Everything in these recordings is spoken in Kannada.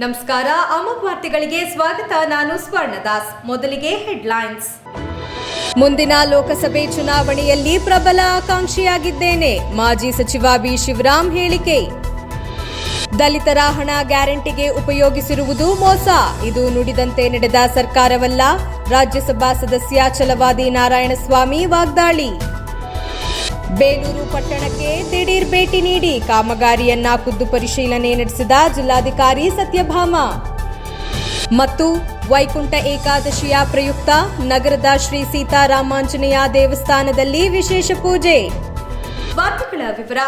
ನಮಸ್ಕಾರ ಅಮೋಘ್ ವಾರ್ತೆಗಳಿಗೆ ಸ್ವಾಗತ. ನಾನು ಸ್ವರ್ಣದಾಸ್ ಮೊದಲಿಗೆ ಹೆಡ್ಲೈನ್ಸ್. ಮುಂದಿನ ಲೋಕಸಭೆ ಚುನಾವಣೆಯಲ್ಲಿ ಪ್ರಬಲ ಆಕಾಂಕ್ಷಿಯಾಗಿದ್ದೇನೆ. ಮಾಜಿ ಸಚಿವ ಬಿ. ಶಿವರಾಮ್ ಹೇಳಿಕೆ. ದಲಿತರ ಹಣ ಗ್ಯಾರಂಟಿಗೆ ಉಪಯೋಗಿಸಿರುವುದು ಮೋಸ. ಇದು ನುಡಿದಂತೆ ನಡೆದ ಸರ್ಕಾರವಲ್ಲ. ರಾಜ್ಯಸಭಾ ಸದಸ್ಯ ಛಲವಾದಿ ನಾರಾಯಣಸ್ವಾಮಿ ವಾಗ್ದಾಳಿ. ಬೇಲೂರು ಪಟ್ಟಣಕ್ಕೆ ದಿಢೀರ್ ಭೇಟಿ ನೀಡಿ ಕಾಮಗಾರಿಯನ್ನ ಖುದ್ದು ಪರಿಶೀಲನೆ ನಡೆಸಿದ ಜಿಲ್ಲಾಧಿಕಾರಿ ಸತ್ಯಭಾಮ. ಮತ್ತು ವೈಕುಂಠ ಏಕಾದಶಿಯ ಪ್ರಯುಕ್ತ ನಗರದ ಶ್ರೀ ಸೀತಾರಾಮಾಂಜನೇಯ ದೇವಸ್ಥಾನದಲ್ಲಿ ವಿಶೇಷ ಪೂಜೆ. ವಾರ್ತೆಗಳ ವಿವರ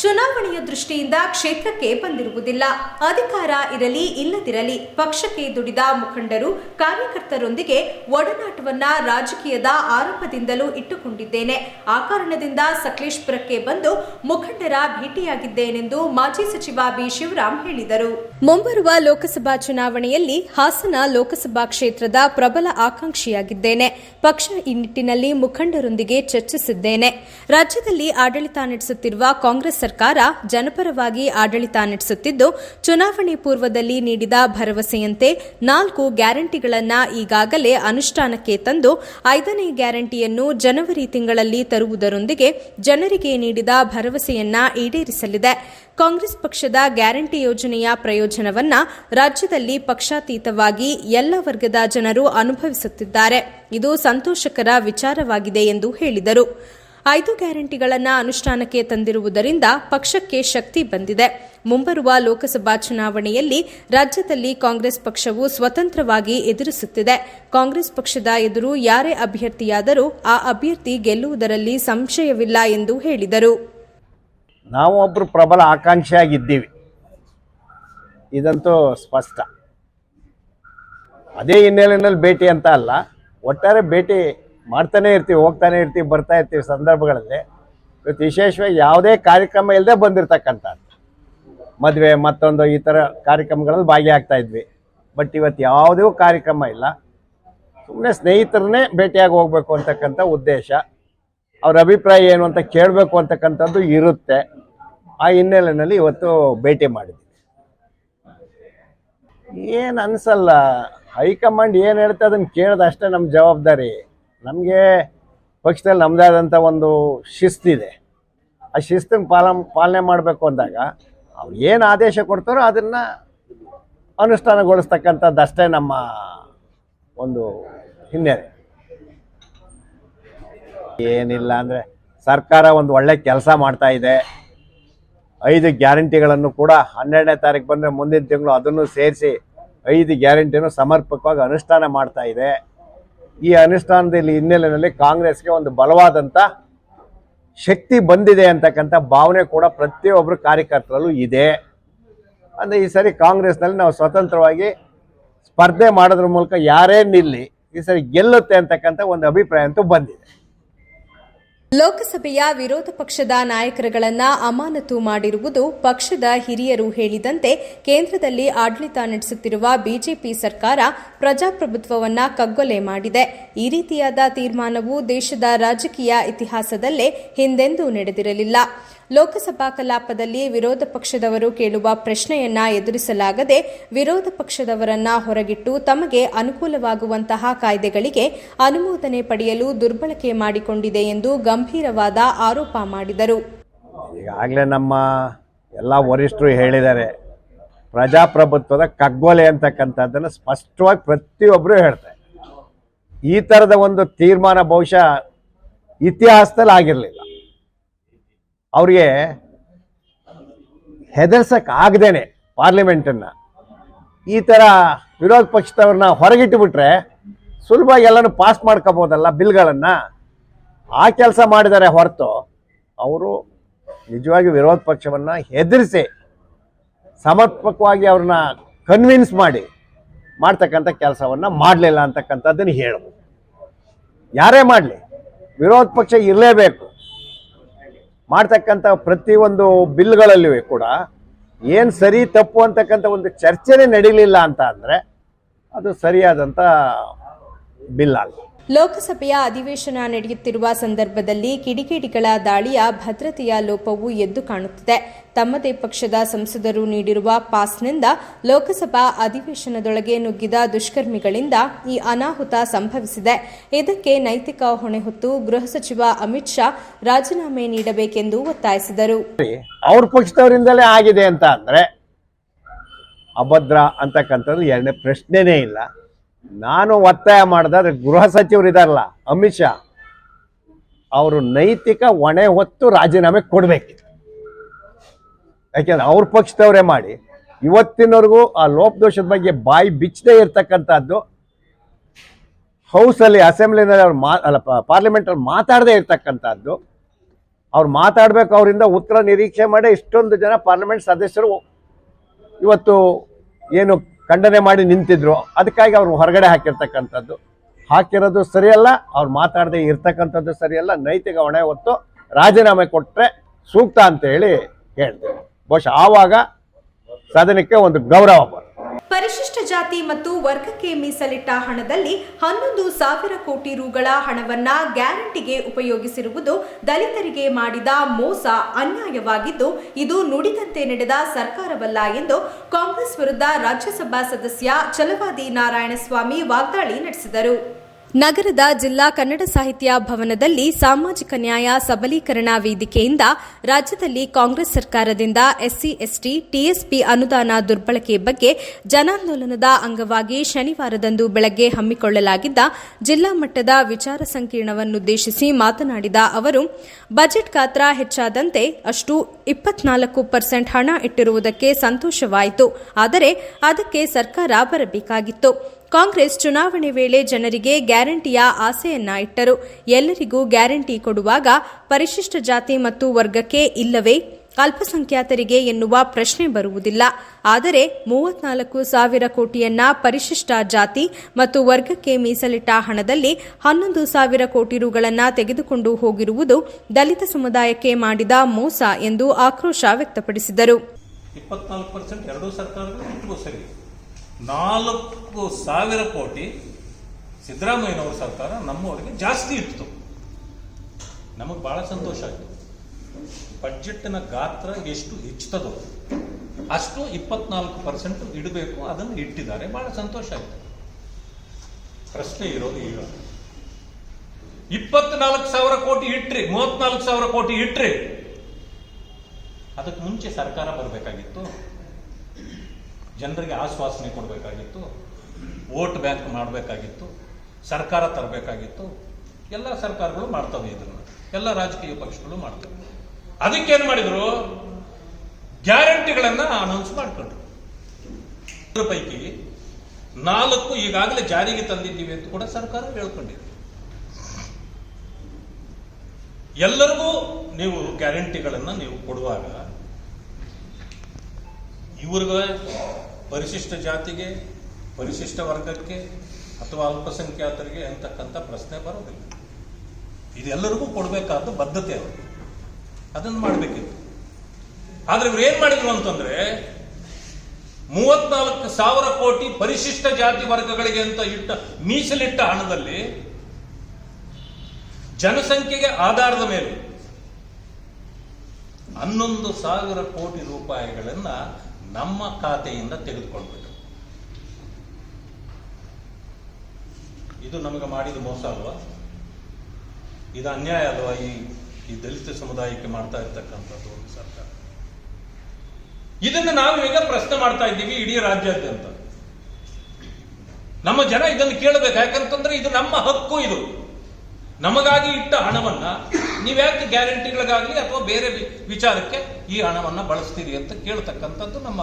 ಚುನಾವಣೆಯ ದೃಷ್ಟಿಯಿಂದ ಕ್ಷೇತ್ರಕ್ಕೆ ಬಂದಿರುವುದಿಲ್ಲ. ಅಧಿಕಾರ ಇರಲಿ, ಇಲ್ಲದಿರಲಿ, ಪಕ್ಷಕ್ಕೆ ದುಡಿದ ಮುಖಂಡರು, ಕಾರ್ಯಕರ್ತರೊಂದಿಗೆ ಒಡನಾಟವನ್ನ ರಾಜಕೀಯದ ಆರಂಭದಿಂದಲೂ ಇಟ್ಟುಕೊಂಡಿದ್ದೇನೆ. ಆ ಕಾರಣದಿಂದ ಸಕಲೇಶ್ಪುರಕ್ಕೆ ಬಂದು ಮುಖಂಡರ ಭೇಟಿಯಾಗಿದ್ದೇನೆಂದು ಮಾಜಿ ಸಚಿವ ಬಿ. ಶಿವರಾಮ್ ಹೇಳಿದರು. ಮುಂಬರುವ ಲೋಕಸಭಾ ಚುನಾವಣೆಯಲ್ಲಿ ಹಾಸನ ಲೋಕಸಭಾ ಕ್ಷೇತ್ರದ ಪ್ರಬಲ ಆಕಾಂಕ್ಷಿಯಾಗಿದ್ದೇನೆ. ಪಕ್ಷ ಈ ನಿಟ್ಟಿನಲ್ಲಿ ಮುಖಂಡರೊಂದಿಗೆ ಚರ್ಚಿಸಿದ್ದೇನೆ. ರಾಜ್ಯದಲ್ಲಿ ಆಡಳಿತ ನಡೆಸುತ್ತಿರುವ ಕಾಂಗ್ರೆಸ್ ಸರ್ಕಾರ ಜನಪರವಾಗಿ ಆಡಳಿತ ನಡೆಸುತ್ತಿದ್ದು, ಚುನಾವಣೆ ಪೂರ್ವದಲ್ಲಿ ನೀಡಿದ ಭರವಸೆಯಂತೆ ನಾಲ್ಕು ಗ್ಯಾರಂಟಿಗಳನ್ನು ಈಗಾಗಲೇ ಅನುಷ್ಠಾನಕ್ಕೆ ತಂದು, ಐದನೇ ಗ್ಯಾರಂಟಿಯನ್ನು ಜನವರಿ ತಿಂಗಳಲ್ಲಿ ತರುವುದರೊಂದಿಗೆ ಜನರಿಗೆ ನೀಡಿದ ಭರವಸೆಯನ್ನ ಈಡೇರಿಸಲಿದೆ. ಕಾಂಗ್ರೆಸ್ ಪಕ್ಷದ ಗ್ಯಾರಂಟಿ ಯೋಜನೆಯ ಪ್ರಯೋಜನವನ್ನ ರಾಜ್ಯದಲ್ಲಿ ಪಕ್ಷಾತೀತವಾಗಿ ಎಲ್ಲ ವರ್ಗದ ಜನರು ಅನುಭವಿಸುತ್ತಿದ್ದಾರೆ. ಇದು ಸಂತೋಷಕರ ವಿಚಾರವಾಗಿದೆ ಎಂದು ಹೇಳಿದರು. ಐದು ಗ್ಯಾರಂಟಿಗಳನ್ನು ಅನುಷ್ಠಾನಕ್ಕೆ ತಂದಿರುವುದರಿಂದ ಪಕ್ಷಕ್ಕೆ ಶಕ್ತಿ ಬಂದಿದೆ. ಮುಂಬರುವ ಲೋಕಸಭಾ ಚುನಾವಣೆಯಲ್ಲಿ ರಾಜ್ಯದಲ್ಲಿ ಕಾಂಗ್ರೆಸ್ ಪಕ್ಷವು ಸ್ವತಂತ್ರವಾಗಿ ಎದುರಿಸುತ್ತಿದೆ. ಕಾಂಗ್ರೆಸ್ ಪಕ್ಷದ ಎದುರು ಯಾರೇ ಅಭ್ಯರ್ಥಿಯಾದರೂ ಆ ಅಭ್ಯರ್ಥಿ ಗೆಲ್ಲುವುದರಲ್ಲಿ ಸಂಶಯವಿಲ್ಲ ಎಂದು ಹೇಳಿದರು. ನಾವು ಒಬ್ಬರು ಪ್ರಬಲ ಆಕಾಂಕ್ಷಿಯಾಗಿದ್ದೀವಿ. ಇದಂತೂ ಸ್ಪಷ್ಟ. ಅದೇ ಹಿನ್ನೆಲೆಯಲ್ಲಿ ಭೇಟಿ ಅಂತ ಅಲ್ಲ, ಒಟ್ಟಾರೆ ಭೇಟಿ ಮಾಡ್ತಾನೆ ಇರ್ತೀವಿ, ಹೋಗ್ತಾನೆ ಇರ್ತೀವಿ, ಬರ್ತಾ ಇರ್ತೀವಿ ಸಂದರ್ಭಗಳಲ್ಲಿ. ಇವತ್ತು ವಿಶೇಷವಾಗಿ ಯಾವುದೇ ಕಾರ್ಯಕ್ರಮ ಇಲ್ಲದೆ ಬಂದಿರತಕ್ಕಂಥ ಮದುವೆ, ಮತ್ತೊಂದು ಈ ಥರ ಕಾರ್ಯಕ್ರಮಗಳಲ್ಲಿ ಭಾಗಿಯಾಗ್ತಾ ಇದ್ವಿ. ಬಟ್ ಇವತ್ತು ಯಾವುದೇ ಕಾರ್ಯಕ್ರಮ ಇಲ್ಲ. ಸುಮ್ಮನೆ ಸ್ನೇಹಿತರನ್ನೇ ಭೇಟಿಯಾಗಿ ಹೋಗಬೇಕು ಅಂತಕ್ಕಂಥ ಉದ್ದೇಶ. ಅವ್ರ ಅಭಿಪ್ರಾಯ ಏನು ಅಂತ ಕೇಳಬೇಕು ಅಂತಕ್ಕಂಥದ್ದು ಇರುತ್ತೆ. ಆ ಹಿನ್ನೆಲೆಯಲ್ಲಿ ಇವತ್ತು ಭೇಟಿ ಮಾಡಿದ್ವಿ. ಏನು ಅನಿಸಲ್ಲ. ಹೈಕಮಾಂಡ್ ಏನು ಹೇಳ್ತಾ ಅದನ್ನು ಕೇಳೋದು ಅಷ್ಟೇ ನಮ್ಮ ಜವಾಬ್ದಾರಿ. ನಮಗೆ ಪಕ್ಷದಲ್ಲಿ ನಮ್ಮದೇ ಆದಂಥ ಒಂದು ಶಿಸ್ತಿದೆ. ಆ ಶಿಸ್ತನ್ನು ಪಾಲ, ಪಾಲನೆ ಮಾಡಬೇಕು ಅಂದಾಗ ಅವ್ರು ಏನು ಆದೇಶ ಕೊಡ್ತಾರೋ ಅದನ್ನು ಅನುಷ್ಠಾನಗೊಳಿಸ್ತಕ್ಕಂಥದ್ದು ಅಷ್ಟೇ ನಮ್ಮ ಒಂದು ಹಿನ್ನೆಲೆ. ಏನಿಲ್ಲ ಅಂದರೆ ಸರ್ಕಾರ ಒಂದು ಒಳ್ಳೆ ಕೆಲಸ ಮಾಡ್ತಾ ಇದೆ. ಐದು ಗ್ಯಾರಂಟಿಗಳನ್ನು ಕೂಡ ಹನ್ನೆರಡನೇ ತಾರೀಕು ಬಂದರೆ ಮುಂದಿನ ತಿಂಗಳು ಅದನ್ನು ಸೇರಿಸಿ ಐದು ಗ್ಯಾರಂಟಿಯನ್ನು ಸಮರ್ಪಕವಾಗಿ ಅನುಷ್ಠಾನ ಮಾಡ್ತಾ ಇದೆ. ಈ ಅನುಷ್ಠಾನದಲ್ಲಿ ಹಿನ್ನೆಲೆಯಲ್ಲಿ ಕಾಂಗ್ರೆಸ್ಗೆ ಒಂದು ಬಲವಾದಂಥ ಶಕ್ತಿ ಬಂದಿದೆ ಅಂತಕ್ಕಂಥ ಭಾವನೆ ಕೂಡ ಪ್ರತಿಯೊಬ್ಬರು ಕಾರ್ಯಕರ್ತರಲ್ಲೂ ಇದೆ. ಅಂದರೆ ಈ ಸರಿ ಕಾಂಗ್ರೆಸ್ನಲ್ಲಿ ನಾವು ಸ್ವತಂತ್ರವಾಗಿ ಸ್ಪರ್ಧೆ ಮಾಡೋದ್ರ ಮೂಲಕ ಯಾರೇ ನಿಲ್ಲಿ, ಈ ಸರಿ ಗೆಲ್ಲುತ್ತೆ ಅಂತಕ್ಕಂಥ ಒಂದು ಅಭಿಪ್ರಾಯ ಅಂತೂ ಬಂದಿದೆ. ಲೋಕಸಭೆಯ ವಿರೋಧ ಪಕ್ಷದ ನಾಯಕರುಗಳನ್ನು ಅಮಾನತು ಮಾಡಿರುವುದು ಪಕ್ಷದ ಹಿರಿಯರು ಹೇಳಿದಂತೆ ಕೇಂದ್ರದಲ್ಲಿ ಆಡಳಿತ ನಡೆಸುತ್ತಿರುವ ಬಿಜೆಪಿ ಸರ್ಕಾರ ಪ್ರಜಾಪ್ರಭುತ್ವವನ್ನ ಕಗ್ಗೊಲೆ ಮಾಡಿದೆ. ಈ ರೀತಿಯಾದ ತೀರ್ಮಾನವು ದೇಶದ ರಾಜಕೀಯ ಇತಿಹಾಸದಲ್ಲೇ ಹಿಂದೆಂದೂ ನಡೆದಿರಲಿಲ್ಲ. ಲೋಕಸಭಾ ಕಲಾಪದಲ್ಲಿ ವಿರೋಧ ಪಕ್ಷದವರು ಕೇಳುವ ಪ್ರಶ್ನೆಯನ್ನ ಎದುರಿಸಲಾಗದೆ ವಿರೋಧ ಪಕ್ಷದವರನ್ನ ಹೊರಗಿಟ್ಟು ತಮಗೆ ಅನುಕೂಲವಾಗುವಂತಹ ಕಾಯ್ದೆಗಳಿಗೆ ಅನುಮೋದನೆ ಪಡೆಯಲು ದುರ್ಬಳಕೆ ಮಾಡಿಕೊಂಡಿದೆ ಎಂದು ಗಂಭೀರವಾದ ಆರೋಪ ಮಾಡಿದರು. ಈಗಾಗಲೇ ನಮ್ಮ ಎಲ್ಲ ವರಿಷ್ಠರು ಹೇಳಿದ್ದಾರೆ, ಪ್ರಜಾಪ್ರಭುತ್ವದ ಕಗ್ಗೊಲೆ ಅಂತಕ್ಕಂಥದ್ದನ್ನು ಸ್ಪಷ್ಟವಾಗಿ ಪ್ರತಿಯೊಬ್ಬರು ಹೇಳ್ತಾರೆ. ಈ ಥರದ ಒಂದು ತೀರ್ಮಾನ ಬಹುಶಃ ಇತಿಹಾಸದಲ್ಲಿ ಆಗಿರಲಿಲ್ಲ ಅವ್ರಿಗೆ ಹೆದರ್ಸಕ್ಕೆ ಆಗದೇನೆ ಪಾರ್ಲಿಮೆಂಟನ್ನು. ಈ ಥರ ವಿರೋಧ ಪಕ್ಷದವ್ರನ್ನ ಹೊರಗಿಟ್ಟುಬಿಟ್ರೆ ಸುಲಭವಾಗಿ ಎಲ್ಲನೂ ಪಾಸ್ ಮಾಡ್ಕೋಬೋದಲ್ಲ ಬಿಲ್ಗಳನ್ನು. ಆ ಕೆಲಸ ಮಾಡಿದ್ದಾರೆ ಹೊರತು ಅವರು ನಿಜವಾಗಿ ವಿರೋಧ ಪಕ್ಷವನ್ನು ಹೆದರಿಸಿ ಸಮರ್ಪಕವಾಗಿ ಅವ್ರನ್ನ ಕನ್ವಿನ್ಸ್ ಮಾಡಿ ಮಾಡ್ತಕ್ಕಂಥ ಕೆಲಸವನ್ನು ಮಾಡಲಿಲ್ಲ ಅಂತಕ್ಕಂಥದ್ದನ್ನು ಹೇಳ್ಬೋದು. ಯಾರೇ ಮಾಡಲಿ, ವಿರೋಧ ಪಕ್ಷ ಇರಲೇಬೇಕು. ಮಾಡ್ತಕ್ಕಂಥ ಪ್ರತಿಯೊಂದು ಬಿಲ್ಗಳಲ್ಲಿಯೂ ಕೂಡ ಏನು ಸರಿ ತಪ್ಪು ಅಂತಕ್ಕಂಥ ಒಂದು ಚರ್ಚೆನೇ ನಡೀಲಿಲ್ಲ ಅಂತ ಅಂದರೆ ಅದು ಸರಿಯಾದಂಥ ಬಿಲ್ ಅಲ್ಲ ಲೋಕಸಭೆಯ ಅಧಿವೇಶನ ನಡೆಯುತ್ತಿರುವ ಸಂದರ್ಭದಲ್ಲಿ ಕಿಡಿಕಿಡಿಗಳ ದಾಳಿಯ ಭದ್ರತೆಯ ಲೋಪವು ಎದ್ದು ಕಾಣುತ್ತಿದೆ. ತಮ್ಮದೇ ಪಕ್ಷದ ಸಂಸದರು ನೀಡಿರುವ ಪಾಸ್ನಿಂದ ಲೋಕಸಭಾ ಅಧಿವೇಶನದೊಳಗೆ ನುಗ್ಗಿದ ದುಷ್ಕರ್ಮಿಗಳಿಂದ ಈ ಅನಾಹುತ ಸಂಭವಿಸಿದೆ. ಇದಕ್ಕೆ ನೈತಿಕ ಹೊಣೆ ಹೊತ್ತು ಗೃಹ ಸಚಿವ ಅಮಿತ್ ಶಾ ರಾಜೀನಾಮೆ ನೀಡಬೇಕೆಂದು ಒತ್ತಾಯಿಸಿದರು. ಅವ್ರ ಪಕ್ಷದವರಿಂದಲೇ ಆಗಿದೆ ಅಂತ ಅಂದ್ರೆ ಅಭದ್ರ ಅಂತಕ್ಕಂಥದ್ದು ಎರಡನೇ ಪ್ರಶ್ನೆನೇ ಇಲ್ಲ. ನಾನು ಒತ್ತಾಯ ಮಾಡಿದ್ರೆ ಗೃಹ ಸಚಿವರು ಇದಾರಲ್ಲ, ಅಮಿತ್ ಶಾ, ಅವರು ನೈತಿಕ ಹೊಣೆ ಹೊತ್ತು ರಾಜೀನಾಮೆ ಕೊಡಬೇಕು ಯಾಕೆಂದ್ರೆ ಅವ್ರ ಪಕ್ಷದವರೇ ಮಾಡಿ, ಇವತ್ತಿನವರೆಗೂ ಆ ಲೋಪದೋಷದ ಬಗ್ಗೆ ಬಾಯಿ ಬಿಚ್ಚದೇ ಇರ್ತಕ್ಕಂಥದ್ದು ಹೌಸಲ್ಲಿ ಅಸೆಂಬ್ಲಿನಲ್ಲಿ ಅವ್ರು ಮಾ, ಅಲ್ಲ ಪಾರ್ಲಿಮೆಂಟಲ್ಲಿ ಮಾತಾಡದೇ ಇರ್ತಕ್ಕಂಥದ್ದು, ಅವ್ರು ಮಾತಾಡ್ಬೇಕು, ಅವರಿಂದ ಉತ್ತರ ನಿರೀಕ್ಷೆ ಮಾಡಿ ಇಷ್ಟೊಂದು ಜನ ಪಾರ್ಲಿಮೆಂಟ್ ಸದಸ್ಯರು, ಇವತ್ತು ಏನು ಖಂಡನೆ ಮಾಡಿ ನಿಂತಿದ್ರು. ಅದಕ್ಕಾಗಿ ಅವ್ರು ಹೊರಗಡೆ ಹಾಕಿರ್ತಕ್ಕಂಥದ್ದು. ಹಾಕಿರೋದು ಸರಿಯಲ್ಲ, ಅವ್ರು ಮಾತಾಡದೆ ಇರ್ತಕ್ಕಂಥದ್ದು ಸರಿಯಲ್ಲ, ನೈತಿಕ ಹೊಣೆ ಹೊತ್ತು ರಾಜೀನಾಮೆ ಕೊಟ್ಟರೆ ಸೂಕ್ತ ಅಂತ ಹೇಳಿ ಹೇಳ್ತೇವೆ ಬಹುಶಃ ಆವಾಗ ಸದನಕ್ಕೆ ಒಂದು ಗೌರವ ಬರುತ್ತೆ. ಪರಿಶಿಷ್ಟ ಜಾತಿ ಮತ್ತು ವರ್ಗಕ್ಕೆ ಮೀಸಲಿಟ್ಟ ಹಣದಲ್ಲಿ ಹನ್ನೊಂದು ಸಾವಿರ ಕೋಟಿ ರುಗಳ ಹಣವನ್ನ ಗ್ಯಾರಂಟಿಗೆ ಉಪಯೋಗಿಸಿರುವುದು ದಲಿತರಿಗೆ ಮಾಡಿದ ಮೋಸ ಅನ್ಯಾಯವಾಗಿದ್ದು, ಇದು ನುಡಿದಂತೆ ನಡೆದ ಸರ್ಕಾರವಲ್ಲ ಎಂದು ಕಾಂಗ್ರೆಸ್ ವಿರುದ್ಧ ರಾಜ್ಯಸಭಾ ಸದಸ್ಯ ಛಲವಾದಿ ನಾರಾಯಣಸ್ವಾಮಿ ವಾಗ್ದಾಳಿ ನಡೆಸಿದರು. ನಗರದ ಜಿಲ್ಲಾ ಕನ್ನಡ ಸಾಹಿತ್ಯ ಭವನದಲ್ಲಿ ಸಾಮಾಜಿಕ ನ್ಯಾಯ ಸಬಲೀಕರಣ ವೇದಿಕೆಯಿಂದ ರಾಜ್ಯದಲ್ಲಿ ಕಾಂಗ್ರೆಸ್ ಸರ್ಕಾರದಿಂದ ಎಸ್ಸಿ, ಎಸ್ಟಿ, ಟಿಎಸ್ಪಿ ಅನುದಾನ ದುರ್ಬಳಕೆ ಬಗ್ಗೆ ಜನಾಂದೋಲನದ ಅಂಗವಾಗಿ ಶನಿವಾರದಂದು ಬೆಳಗ್ಗೆ ಹಮ್ಮಿಕೊಳ್ಳಲಾಗಿದ್ದ ಜಿಲ್ಲಾ ಮಟ್ಟದ ವಿಚಾರ ಸಂಕಿರಣವನ್ನುದ್ದೇಶಿಸಿ ಮಾತನಾಡಿದ ಅವರು, ಬಜೆಟ್ ಗಾತ್ರ ಹೆಚ್ಚಾದಂತೆ ಅಷ್ಟು ಇಪ್ಪತ್ನಾಲ್ಕು ಪರ್ಸೆಂಟ್ ಹಣ ಇಟ್ಟಿರುವುದಕ್ಕೆ ಸಂತೋಷವಾಯಿತು, ಆದರೆ ಅದಕ್ಕೆ ಸರ್ಕಾರ ಬರಬೇಕಾಗಿತ್ತು. ಕಾಂಗ್ರೆಸ್ ಚುನಾವಣೆ ವೇಳೆ ಜನರಿಗೆ ಗ್ಯಾರಂಟಿಯ ಆಸೆಯನ್ನ ಇಟ್ಟರು. ಎಲ್ಲರಿಗೂ ಗ್ಯಾರಂಟಿ ಕೊಡುವಾಗ ಪರಿಶಿಷ್ಟ ಜಾತಿ ಮತ್ತು ವರ್ಗಕ್ಕೆ ಇಲ್ಲವೇ? ಅಲ್ಪಸಂಖ್ಯಾತರಿಗೆ ಎನ್ನುವ ಪ್ರಶ್ನೆ ಬರುವುದಿಲ್ಲ. ಆದರೆ ಮೂವತ್ನಾಲ್ಕು ಸಾವಿರ ಕೋಟಿಯನ್ನ ಪರಿಶಿಷ್ಟ ಜಾತಿ ಮತ್ತು ವರ್ಗಕ್ಕೆ ಮೀಸಲಿಟ್ಟ ಹಣದಲ್ಲಿ ಹನ್ನೊಂದು ಸಾವಿರ ಕೋಟಿ ರುಗಳನ್ನು ತೆಗೆದುಕೊಂಡು ಹೋಗಿರುವುದು ದಲಿತ ಸಮುದಾಯಕ್ಕೆ ಮಾಡಿದ ಮೋಸ ಎಂದು ಆಕ್ರೋಶ ವ್ಯಕ್ತಪಡಿಸಿದರು. ನಾಲ್ಕು ಸಾವಿರ ಕೋಟಿ ಸಿದ್ದರಾಮಯ್ಯನವರ ಸರ್ಕಾರ ನಮ್ಮವರಿಗೆ ಜಾಸ್ತಿ ಇತ್ತು. ನಮಗೆ ಬಹಳ ಸಂತೋಷ ಆಯಿತು. ಬಡ್ಜೆಟ್ನ ಗಾತ್ರ ಎಷ್ಟು ಹೆಚ್ಚುತ್ತದೋ ಅಷ್ಟು ಇಪ್ಪತ್ನಾಲ್ಕು ಪರ್ಸೆಂಟ್ ಇಡಬೇಕು, ಅದನ್ನು ಇಟ್ಟಿದ್ದಾರೆ. ಬಹಳ ಸಂತೋಷ ಆಯಿತು. ಪ್ರಶ್ನೆ ಇರೋದು ಈಗ. ಇಪ್ಪತ್ನಾಲ್ಕು ಸಾವಿರ ಕೋಟಿ ಇಟ್ರಿ, ಮೂವತ್ನಾಲ್ಕು ಸಾವಿರ ಕೋಟಿ ಇಟ್ರಿ. ಅದಕ್ಕೆ ಮುಂಚೆ ಸರ್ಕಾರ ಬರಬೇಕಾಗಿತ್ತು. ಜನರಿಗೆ ಆಶ್ವಾಸನೆ ಕೊಡಬೇಕಾಗಿತ್ತು, ವೋಟ್ ಬ್ಯಾಂಕ್ ಮಾಡಬೇಕಾಗಿತ್ತು, ಸರ್ಕಾರ ತರಬೇಕಾಗಿತ್ತು, ಎಲ್ಲ ಸರ್ಕಾರಗಳು ಮಾಡ್ತವೆ ಇದನ್ನು. ಎಲ್ಲ ರಾಜಕೀಯ ಪಕ್ಷಗಳು ಮಾಡ್ತವೆ. ಅದಕ್ಕೇನು ಮಾಡಿದ್ರು? ಗ್ಯಾರಂಟಿಗಳನ್ನು ಅನೌನ್ಸ್ ಮಾಡ್ಕೊಂಡ್ರು. ಅದರ ಪೈಕಿ ನಾಲ್ಕು ಈಗಾಗಲೇ ಜಾರಿಗೆ ತಂದಿದ್ದೀವಿ ಅಂತ ಕೂಡ ಸರ್ಕಾರ ಹೇಳ್ಕೊಂಡಿದೆ. ಎಲ್ಲರಿಗೂ ನೀವು ಗ್ಯಾರಂಟಿಗಳನ್ನು ನೀವು ಕೊಡುವಾಗ, ಇವ್ರಿಗೆ ಪರಿಶಿಷ್ಟ ಜಾತಿಗೆ, ಪರಿಶಿಷ್ಟ ವರ್ಗಕ್ಕೆ ಅಥವಾ ಅಲ್ಪಸಂಖ್ಯಾತರಿಗೆ ಅಂತಕ್ಕಂಥ ಪ್ರಶ್ನೆ ಬರೋದಿಲ್ಲ. ಇದೆಲ್ಲರಿಗೂ ಕೊಡಬೇಕಾದ ಬದ್ಧತೆ ಅವರು ಅದನ್ನು ಮಾಡಬೇಕಿತ್ತು. ಆದ್ರೆ ಇವ್ರು ಏನ್ ಮಾಡಿದ್ರು ಅಂತಂದ್ರೆ, ಮೂವತ್ನಾಲ್ಕು ಸಾವಿರ ಕೋಟಿ ಪರಿಶಿಷ್ಟ ಜಾತಿ ವರ್ಗಗಳಿಗೆ ಅಂತ ಇಟ್ಟ, ಮೀಸಲಿಟ್ಟ ಹಣದಲ್ಲಿ ಜನಸಂಖ್ಯೆಗೆ ಆಧಾರದ ಮೇಲೆ ಹನ್ನೊಂದು ಸಾವಿರ ಕೋಟಿ ರೂಪಾಯಿಗಳನ್ನ ನಮ್ಮ ಖಾತೆಯಿಂದ ತೆಗೆದುಕೊಂಡ್ಬಿಟ್ಟು ಇದು ನಮಗೆ ಮಾಡಿದ ಮೋಸ ಅಲ್ವಾ? ಇದು ಅನ್ಯಾಯ ಅಲ್ವಾ ಈ ಈ ದಲಿತ ಸಮುದಾಯಕ್ಕೆ ಮಾಡ್ತಾ ಇರ್ತಕ್ಕಂಥದ್ದು ಒಂದು ಸರ್ಕಾರ? ಇದನ್ನು ನಾವು ಈಗ ಪ್ರಶ್ನೆ ಮಾಡ್ತಾ ಇದ್ದೀವಿ ಇಡೀ ರಾಜ್ಯಾದ್ಯಂತ. ನಮ್ಮ ಜನ ಇದನ್ನು ಕೇಳಬೇಕು. ಯಾಕಂತಂದ್ರೆ ಇದು ನಮ್ಮ ಹಕ್ಕು ಇದು. ನಮಗಾಗಿ ಇಟ್ಟ ಹಣವನ್ನ ನೀವ್ಯಾಕೆ ಗ್ಯಾರಂಟಿಗಳಿಗಾಗಲಿ ಅಥವಾ ಬೇರೆ ವಿಚಾರಕ್ಕೆ ಈ ಹಣವನ್ನು ಬಳಸ್ತೀರಿ ಅಂತ ಕೇಳ್ತಕ್ಕಂಥದ್ದು ನಮ್ಮ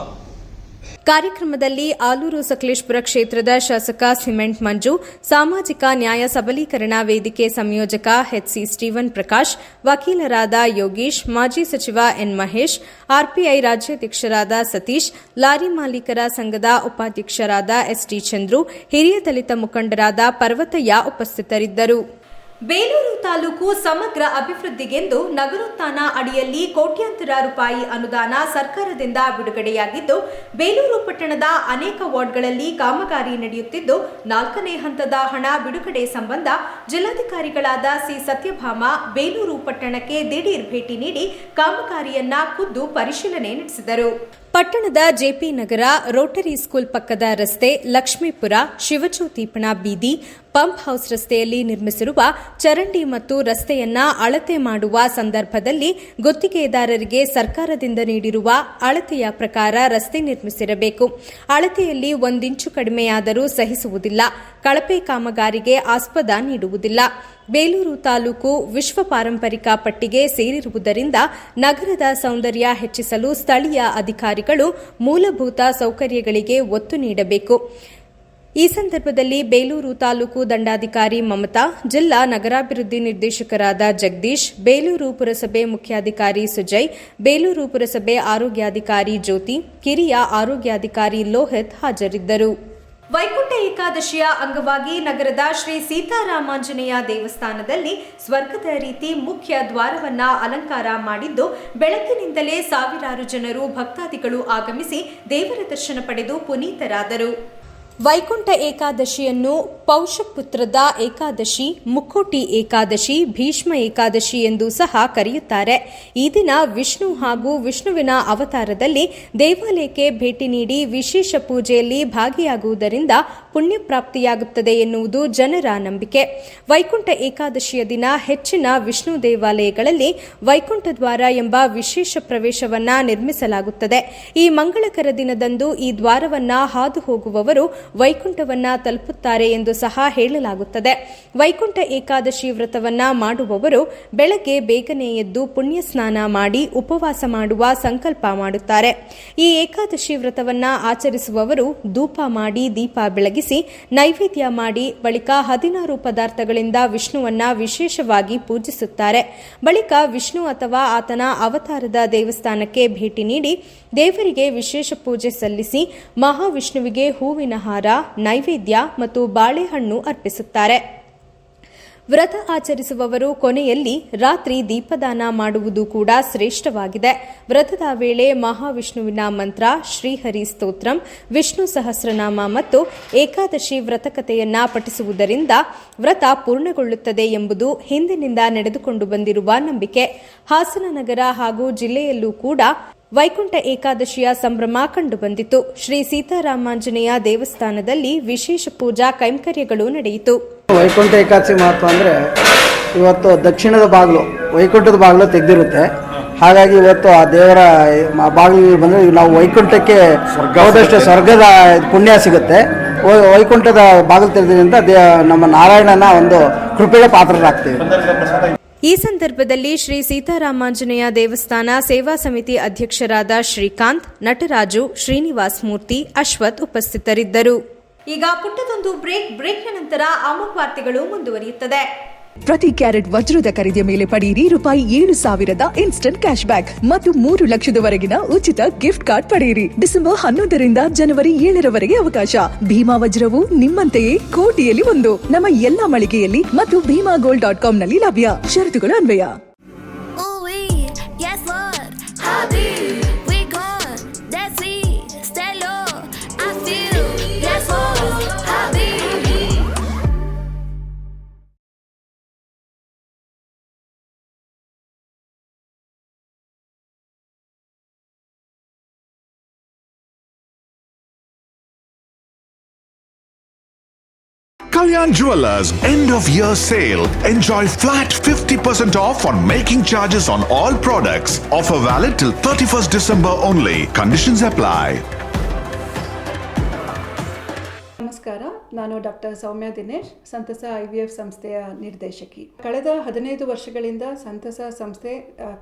ಕಾರ್ಯಕ್ರಮದಲ್ಲಿ ಆಲೂರು ಸಕಲೇಶ್ಪುರ ಕ್ಷೇತ್ರದ ಶಾಸಕ ಸಿಮೆಂಟ್ ಮಂಜು, ಸಾಮಾಜಿಕ ನ್ಯಾಯ ಸಬಲೀಕರಣ ವೇದಿಕೆ ಸಂಯೋಜಕ ಎಚ್ಸಿ ಸ್ಟೀವನ್ ಪ್ರಕಾಶ್, ವಕೀಲರಾದ ಯೋಗೀಶ್, ಮಾಜಿ ಸಚಿವ ಎನ್ ಮಹೇಶ್, ಆರ್ಪಿಐ ರಾಜ್ಯಾಧ್ಯಕ್ಷರಾದ ಸತೀಶ್, ಲಾರಿ ಮಾಲೀಕರ ಸಂಘದ ಉಪಾಧ್ಯಕ್ಷರಾದ ಎಸ್ಟಿ ಚಂದ್ರು, ಹಿರಿಯ ದಲಿತ ಮುಖಂಡರಾದ ಪರ್ವತಯ್ಯ ಉಪಸ್ಥಿತರಿದ್ದರು. ಬೇಲೂರು ತಾಲೂಕು ಸಮಗ್ರ ಅಭಿವೃದ್ಧಿಗೆಂದು ನಗರೋತ್ಥಾನ ಅಡಿಯಲ್ಲಿ ಕೋಟ್ಯಾಂತರ ರೂಪಾಯಿ ಅನುದಾನ ಸರ್ಕಾರದಿಂದ ಬಿಡುಗಡೆಯಾಗಿದ್ದು, ಬೇಲೂರು ಪಟ್ಟಣದ ಅನೇಕ ವಾರ್ಡ್ಗಳಲ್ಲಿ ಕಾಮಗಾರಿ ನಡೆಯುತ್ತಿದ್ದು, ನಾಲ್ಕನೇ ಹಂತದ ಹಣ ಬಿಡುಗಡೆ ಸಂಬಂಧ ಜಿಲ್ಲಾಧಿಕಾರಿಗಳಾದ ಸಿ. ಸತ್ಯಭಾಮ ಬೇಲೂರು ಪಟ್ಟಣಕ್ಕೆ ದಿಢೀರ್ ಭೇಟಿ ನೀಡಿ ಕಾಮಗಾರಿಯನ್ನ ಖುದ್ದು ಪರಿಶೀಲನೆ ನಡೆಸಿದರು. ಪಟ್ಟಣದ ಜೆಪಿ ನಗರ ರೋಟರಿ ಸ್ಕೂಲ್ ಪಕ್ಕದ ರಸ್ತೆ ಲಕ್ಷ್ಮೀಪುರ ಶಿವಜ್ಯೋತಿಪಣ ಬೀದಿ, ಪಂಪ್ ಹೌಸ್ ರಸ್ತೆಯಲ್ಲಿ ನಿರ್ಮಿಸಿರುವ ಚರಂಡಿ ಮತ್ತು ರಸ್ತೆಯನ್ನ ಅಳತೆ ಮಾಡುವ ಸಂದರ್ಭದಲ್ಲಿ ಗುತ್ತಿಗೆದಾರರಿಗೆ ಸರ್ಕಾರದಿಂದ ನೀಡಿರುವ ಅಳತೆಯ ಪ್ರಕಾರ ರಸ್ತೆ ನಿರ್ಮಿಸಿರಬೇಕು. ಅಳತೆಯಲ್ಲಿ ಒಂದಿಂಚು ಕಡಿಮೆಯಾದರೂ ಸಹಿಸುವುದಿಲ್ಲ. ಕಳಪೆ ಕಾಮಗಾರಿಗೆ ಆಸ್ಪದ ನೀಡುವುದಿಲ್ಲ. ಬೇಲೂರು ತಾಲೂಕು ವಿಶ್ವ ಪಾರಂಪರಿಕ ಪಟ್ಟಿಗೆ ಸೇರಿರುವುದರಿಂದ ನಗರದ ಸೌಂದರ್ಯ ಹೆಚ್ಚಿಸಲು ಸ್ಥಳೀಯ ಅಧಿಕಾರಿಗಳು ಮೂಲಭೂತ ಸೌಕರ್ಯಗಳಿಗೆ ಒತ್ತು ನೀಡಬೇಕು. ಈ ಸಂದರ್ಭದಲ್ಲಿ ಬೇಲೂರು ತಾಲೂಕು ದಂಡಾಧಿಕಾರಿ ಮಮತಾ, ಜಿಲ್ಲಾ ನಗರಾಭಿವೃದ್ಧಿ ನಿರ್ದೇಶಕರಾದ ಜಗದೀಶ್, ಬೇಲೂರು ಪುರಸಭೆ ಮುಖ್ಯಾಧಿಕಾರಿ ಸುಜಯ್, ಬೇಲೂರು ಪುರಸಭೆ ಆರೋಗ್ಯಾಧಿಕಾರಿ ಜ್ಯೋತಿ, ಕಿರಿಯ ಆರೋಗ್ಯಾಧಿಕಾರಿ ಲೋಹಿತ್ ಹಾಜರಿದ್ದರು. ವೈಕುಂಠ ಏಕಾದಶಿಯ ಅಂಗವಾಗಿ ನಗರದ ಶ್ರೀ ಸೀತಾರಾಮಾಂಜನೇಯ ದೇವಸ್ಥಾನದಲ್ಲಿ ಸ್ವರ್ಗದ ರೀತಿ ಮುಖ್ಯ ದ್ವಾರವನ್ನ ಅಲಂಕಾರ ಮಾಡಿದ್ದು ಬೆಳಕಿನಿಂದಲೇ ಸಾವಿರಾರು ಜನರು ಭಕ್ತಾದಿಗಳು ಆಗಮಿಸಿ ದೇವರ ದರ್ಶನ ಪಡೆದು ಪುನೀತರಾದರು. ವೈಕುಂಠ ಏಕಾದಶಿಯನ್ನು ಪೌಷಪುತ್ರದ ಏಕಾದಶಿ ಮುಕ್ಕೋಟಿ ಏಕಾದಶಿ, ಭೀಷ್ಮ ಏಕಾದಶಿ ಎಂದು ಸಹ ಕರೆಯುತ್ತಾರೆ. ಈ ದಿನ ವಿಷ್ಣು ಹಾಗೂ ವಿಷ್ಣುವಿನ ಅವತಾರದಲ್ಲಿ ದೇವಾಲಯಕ್ಕೆ ಭೇಟಿ ನೀಡಿ ವಿಶೇಷ ಪೂಜೆಯಲ್ಲಿ ಭಾಗಿಯಾಗುವುದರಿಂದ ಪುಣ್ಯ ಪ್ರಾಪ್ತಿಯಾಗುತ್ತದೆ ಎನ್ನುವುದು ಜನರ ನಂಬಿಕೆ. ವೈಕುಂಠ ಏಕಾದಶಿಯ ದಿನ ಹೆಚ್ಚಿನ ವಿಷ್ಣು ದೇವಾಲಯಗಳಲ್ಲಿ ವೈಕುಂಠ ದ್ವಾರ ಎಂಬ ವಿಶೇಷ ಪ್ರವೇಶವನ್ನ ನಿರ್ಮಿಸಲಾಗುತ್ತದೆ. ಈ ಮಂಗಳಕರ ದಿನದಂದು ಈ ದ್ವಾರವನ್ನ ಹಾದು ಹೋಗುವವರು ವೈಕುಂಠವನ್ನ ತಲುಪುತ್ತಾರೆ ಎಂದು ಸಹ ಹೇಳಲಾಗುತ್ತದೆ. ವೈಕುಂಠ ಏಕಾದಶಿ ವ್ರತವನ್ನ ಮಾಡುವವರು ಬೆಳಗ್ಗೆ ಬೇಗನೆ ಎದ್ದು ಪುಣ್ಯ ಸ್ನಾನ ಮಾಡಿ ಉಪವಾಸ ಮಾಡುವ ಸಂಕಲ್ಪ ಮಾಡುತ್ತಾರೆ. ಈ ಏಕಾದಶಿ ವ್ರತವನ್ನ ಆಚರಿಸುವವರು ಧೂಪ ಮಾಡಿ ದೀಪ ಬೆಳಗಿಸಿ ನೈವೇದ್ಯ ಮಾಡಿ ಬಳಿಕ ಹದಿನಾರು ಪದಾರ್ಥಗಳಿಂದ ವಿಷ್ಣುವನ್ನ ವಿಶೇಷವಾಗಿ ಪೂಜಿಸುತ್ತಾರೆ. ಬಳಿಕ ವಿಷ್ಣು ಅಥವಾ ಆತನ ಅವತಾರದ ದೇವಸ್ಥಾನಕ್ಕೆ ಭೇಟಿ ನೀಡಿ ದೇವರಿಗೆ ವಿಶೇಷ ಪೂಜೆ ಸಲ್ಲಿಸಿ ಮಹಾವಿಷ್ಣುವಿಗೆ ಹೂವಿನ ಹಾರ, ನೈವೇದ್ಯ ಮತ್ತು ಬಾಳೆಹಣ್ಣು ಅರ್ಪಿಸುತ್ತಾರೆ. ವ್ರತ ಆಚರಿಸುವವರು ಕೊನೆಯಲ್ಲಿ ರಾತ್ರಿ ದೀಪದಾನ ಮಾಡುವುದು ಕೂಡ ಶ್ರೇಷ್ಠವಾಗಿದೆ. ವ್ರತದ ವೇಳೆ ಮಹಾವಿಷ್ಣುವಿನ ಮಂತ್ರ, ಶ್ರೀಹರಿ ಸ್ತೋತ್ರಂ, ವಿಷ್ಣು ಸಹಸ್ರನಾಮ ಮತ್ತು ಏಕಾದಶಿ ವ್ರತಕತೆಯನ್ನ ಪಠಿಸುವುದರಿಂದ ವ್ರತ ಪೂರ್ಣಗೊಳ್ಳುತ್ತದೆ ಎಂಬುದು ಹಿಂದಿನಿಂದ ನಡೆದುಕೊಂಡು ಬಂದಿರುವ ನಂಬಿಕೆ. ಹಾಸನ ನಗರ ಹಾಗೂ ಜಿಲ್ಲೆಯಲ್ಲೂ ಕೂಡ ವೈಕುಂಠ ಏಕಾದಶಿಯ ಸಂಭ್ರಮ ಕಂಡುಬಂದಿತು. ಶ್ರೀ ಸೀತಾರಾಮಾಂಜನೇಯ ದೇವಸ್ಥಾನದಲ್ಲಿ ವಿಶೇಷ ಪೂಜಾ ಕೈಂಕರ್ಯಗಳು ನಡೆಯಿತು. ವೈಕುಂಠ ಏಕಾದಶಿ ಮಹತ್ವ ಅಂದರೆ ಇವತ್ತು ದಕ್ಷಿಣದ ಬಾಗಿಲು ವೈಕುಂಠದ ಬಾಗಿಲು ತೆಗೆದಿರುತ್ತೆ. ಹಾಗಾಗಿ ಇವತ್ತು ಆ ದೇವರ ಬಾಗಿಲು ಬಂದರೆ ನಾವು ವೈಕುಂಠಕ್ಕೆ ಹೋದಷ್ಟು ಸ್ವರ್ಗದ ಪುಣ್ಯ ಸಿಗುತ್ತೆ. ವೈಕುಂಠದ ಬಾಗಿಲು ತೆರೆದ್ರಿಂದ ದೇ ನಮ್ಮ ನಾರಾಯಣನ ಒಂದು ಕೃಪೆಗೆ ಪಾತ್ರರಾಗ್ತೀವಿ. ಈ ಸಂದರ್ಭದಲ್ಲಿ ಶ್ರೀ ಸೀತಾರಾಮಾಂಜನೇಯ ದೇವಸ್ಥಾನ ಸೇವಾ ಸಮಿತಿ ಅಧ್ಯಕ್ಷರಾದ ಶ್ರೀಕಾಂತ್ ನಟರಾಜು ಶ್ರೀನಿವಾಸ್ ಮೂರ್ತಿ ಅಶ್ವಥ್ ಉಪಸ್ಥಿತರಿದ್ದರು. ಈಗ ಪುಟ್ಟದೊಂದು ಬ್ರೇಕ್ ಬ್ರೇಕ್ನ ನಂತರ ಅಮುಕ್ ವಾರ್ತೆಗಳು ಮುಂದುವರಿಯುತ್ತದೆ. ಪ್ರತಿ ಕ್ಯಾರೆಟ್ ವಜ್ರದ ಖರೀದಿಯ ಮೇಲೆ ಪಡೆಯಿರಿ ರೂಪಾಯಿ ಏಳು ಸಾವಿರದ ಇನ್ಸ್ಟಂಟ್ ಕ್ಯಾಶ್ ಬ್ಯಾಕ್. ಮತ್ತು ಮೂರು ಲಕ್ಷದವರೆಗಿನ ಉಚಿತ ಗಿಫ್ಟ್ ಕಾರ್ಡ್ ಪಡೆಯಿರಿ. ಡಿಸೆಂಬರ್ ಹನ್ನೊಂದರಿಂದ ಜನವರಿ ಏಳರವರೆಗೆ ಅವಕಾಶ. ಭೀಮಾ ವಜ್ರವು ನಿಮ್ಮಂತೆಯೇ ಕೋಟಿಯಲ್ಲಿ ಒಂದು. ನಮ್ಮ ಎಲ್ಲಾ ಮಳಿಗೆಯಲ್ಲಿ ಮತ್ತು ಭೀಮಾ ಗೋಲ್ಡ್ ಡಾಟ್ ಕಾಮ್ನಲ್ಲಿ ಲಭ್ಯ. ಷರತ್ತುಗಳು ಅನ್ವಯ. Kalyan Jewelers end of year sale. Enjoy flat 50% off on making charges on all products. Offer valid till 31st December only. Conditions apply. ನಮಸ್ಕಾರ ನಾನು ಡಾಕ್ಟರ್ ಸೌಮ್ಯ ದಿನೇಶ್ ಸಂತಸ ಐ ವಿ ಎಫ್ ಸಂಸ್ಥೆಯ ನಿರ್ದೇಶಕಿ ಕಳೆದ ಹದಿನೈದು ವರ್ಷಗಳಿಂದ ಸಂತಸ ಸಂಸ್ಥೆ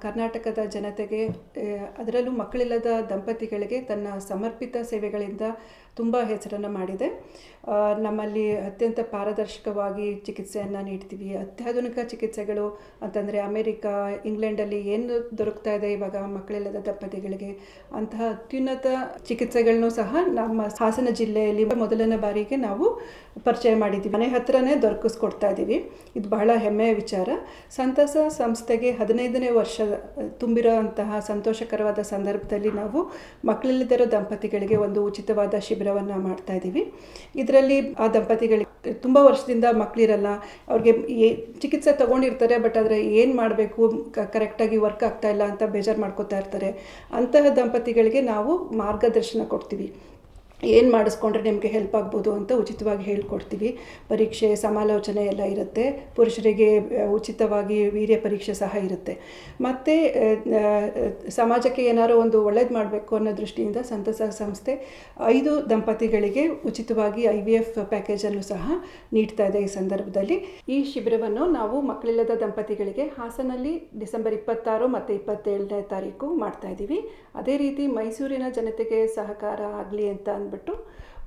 ಕರ್ನಾಟಕದ ಜನತೆಗೆ ಅದರಲ್ಲೂ ಮಕ್ಕಳಿಲ್ಲದ ದಂಪತಿಗಳಿಗೆ ತನ್ನ ಸಮರ್ಪಿತ ಸೇವೆಗಳಿಂದ ತುಂಬ ಹೆಸರನ್ನು ಮಾಡಿದೆ. ನಮ್ಮಲ್ಲಿ ಅತ್ಯಂತ ಪಾರದರ್ಶಕವಾಗಿ ಚಿಕಿತ್ಸೆಯನ್ನು ನೀಡ್ತೀವಿ. ಅತ್ಯಾಧುನಿಕ ಚಿಕಿತ್ಸೆಗಳು ಅಂತಂದರೆ ಅಮೇರಿಕಾ, ಇಂಗ್ಲೆಂಡಲ್ಲಿ ಏನು ದೊರಕ್ತಾ ಇದೆ ಇವಾಗ ಮಕ್ಕಳಿಲ್ಲದ ದಂಪತಿಗಳಿಗೆ ಅಂತಹ ಅತ್ಯುನ್ನತ ಚಿಕಿತ್ಸೆಗಳನ್ನು ಸಹ ನಮ್ಮ ಹಾಸನ ಜಿಲ್ಲೆಯಲ್ಲಿ ಮೊದಲನೇ ಬಾರಿಗೆ ನಾವು ಪರಿಚಯ ಮಾಡಿದ್ದೀವಿ. ಮನೆ ಹತ್ರನೇ ದೊರಕಿಸ್ಕೊಡ್ತಾ ಇದ್ದೀವಿ. ಇದು ಬಹಳ ಹೆಮ್ಮೆಯ ವಿಚಾರ. ಸಂತಸ ಸಂಸ್ಥೆಗೆ ಹದಿನೈದನೇ ವರ್ಷ ತುಂಬಿರೋ ಅಂತಹ ಸಂತೋಷಕರವಾದ ಸಂದರ್ಭದಲ್ಲಿ ನಾವು ಮಕ್ಕಳಿಲ್ಲದಿರೋ ದಂಪತಿಗಳಿಗೆ ಒಂದು ಉಚಿತವಾದ ಶಿಬಿರವನ್ನು ಮಾಡ್ತಾ ಇದ್ದೀವಿ ಇದರಲ್ಲಿ ಆ ದಂಪತಿಗಳಿಗೆ ತುಂಬ ವರ್ಷದಿಂದ ಮಕ್ಕಳಿರಲ್ಲ ಅವ್ರಿಗೆ ಏ ಚಿಕಿತ್ಸೆ ತೊಗೊಂಡಿರ್ತಾರೆ, ಬಟ್ ಆದರೆ ಏನು ಮಾಡಬೇಕು ಕರೆಕ್ಟಾಗಿ ವರ್ಕ್ ಆಗ್ತಾ ಇಲ್ಲ ಅಂತ ಬೇಜಾರು ಮಾಡ್ಕೋತಾ ಇರ್ತಾರೆ. ಅಂತಹ ದಂಪತಿಗಳಿಗೆ ನಾವು ಮಾರ್ಗದರ್ಶನ ಕೊಡ್ತೀವಿ. ಏನು ಮಾಡಿಸ್ಕೊಂಡ್ರೆ ನಿಮಗೆ ಹೆಲ್ಪ್ ಆಗ್ಬೋದು ಅಂತ ಉಚಿತವಾಗಿ ಹೇಳ್ಕೊಡ್ತೀವಿ. ಪರೀಕ್ಷೆ, ಸಮಾಲೋಚನೆ ಎಲ್ಲ ಇರುತ್ತೆ. ಪುರುಷರಿಗೆ ಉಚಿತವಾಗಿ ವೀರ್ಯ ಪರೀಕ್ಷೆ ಸಹ ಇರುತ್ತೆ. ಮತ್ತು ಸಮಾಜಕ್ಕೆ ಏನಾದರೂ ಒಂದು ಒಳ್ಳೇದು ಮಾಡಬೇಕು ಅನ್ನೋ ದೃಷ್ಟಿಯಿಂದ ಸಂತಸ ಸಂಸ್ಥೆ ಐದು ದಂಪತಿಗಳಿಗೆ ಉಚಿತವಾಗಿ ಐ ವಿ ಎಫ್ ಪ್ಯಾಕೇಜನ್ನು ಸಹ ನೀಡ್ತಾ ಇದೆ ಈ ಸಂದರ್ಭದಲ್ಲಿ. ಈ ಶಿಬಿರವನ್ನು ನಾವು ಮಕ್ಕಳಿಲ್ಲದ ದಂಪತಿಗಳಿಗೆ ಹಾಸನಲ್ಲಿ ಡಿಸೆಂಬರ್ ಇಪ್ಪತ್ತಾರು ಮತ್ತು ಇಪ್ಪತ್ತೇಳನೇ ತಾರೀಕು ಮಾಡ್ತಾ ಇದ್ದೀವಿ. ಅದೇ ರೀತಿ ಮೈಸೂರಿನ ಜನತೆಗೆ ಸಹಕಾರ ಆಗಲಿ ಅಂತ ಅಂದ್ಬಿಟ್ಟು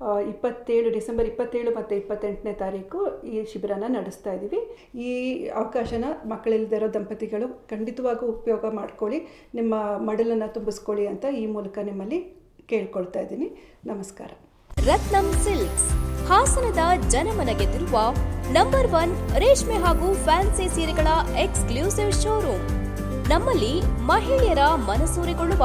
ಆ, ಇಪ್ಪತ್ತೇಳು ಡಿಸೆಂಬರ್ ಇಪ್ಪತ್ತೇಳು ಮತ್ತು ಇಪ್ಪತ್ತೆಂಟನೇ ತಾರೀಕು ಈ ಶಿಬಿರನ ನಡೆಸ್ತಾ ಇದ್ದೀವಿ. ಈ ಅವಕಾಶನ ಮಕ್ಕಳಿಲ್ಲದಿರೋ ದಂಪತಿಗಳು ಖಂಡಿತವಾಗೂ ಉಪಯೋಗ ಮಾಡ್ಕೊಳ್ಳಿ ನಿಮ್ಮ ಮಡಲನ್ನು ತುಂಬಿಸ್ಕೊಳ್ಳಿ ಅಂತ ಈ ಮೂಲಕ ನಿಮ್ಮಲ್ಲಿ ಕೇಳ್ಕೊಳ್ತಾ ಇದ್ದೀನಿ. ನಮಸ್ಕಾರ. ರತ್ನಂ ಸಿಲ್ಕ್ಸ್ ಹಾಸನದ ಜನಮನ ಗೆದ್ದಿರುವ ನಂಬರ್ ಒನ್ ರೇಷ್ಮೆ ಹಾಗೂ ಫ್ಯಾನ್ಸಿ ಸೀರೆಗಳ ಎಕ್ಸ್ಕ್ಲೂಸಿವ್ ಶೋರೂಮ್ ನಮ್ಮಲ್ಲಿ ಮಹಿಳೆಯರ ಮನಸೂರೆಗೊಳ್ಳುವ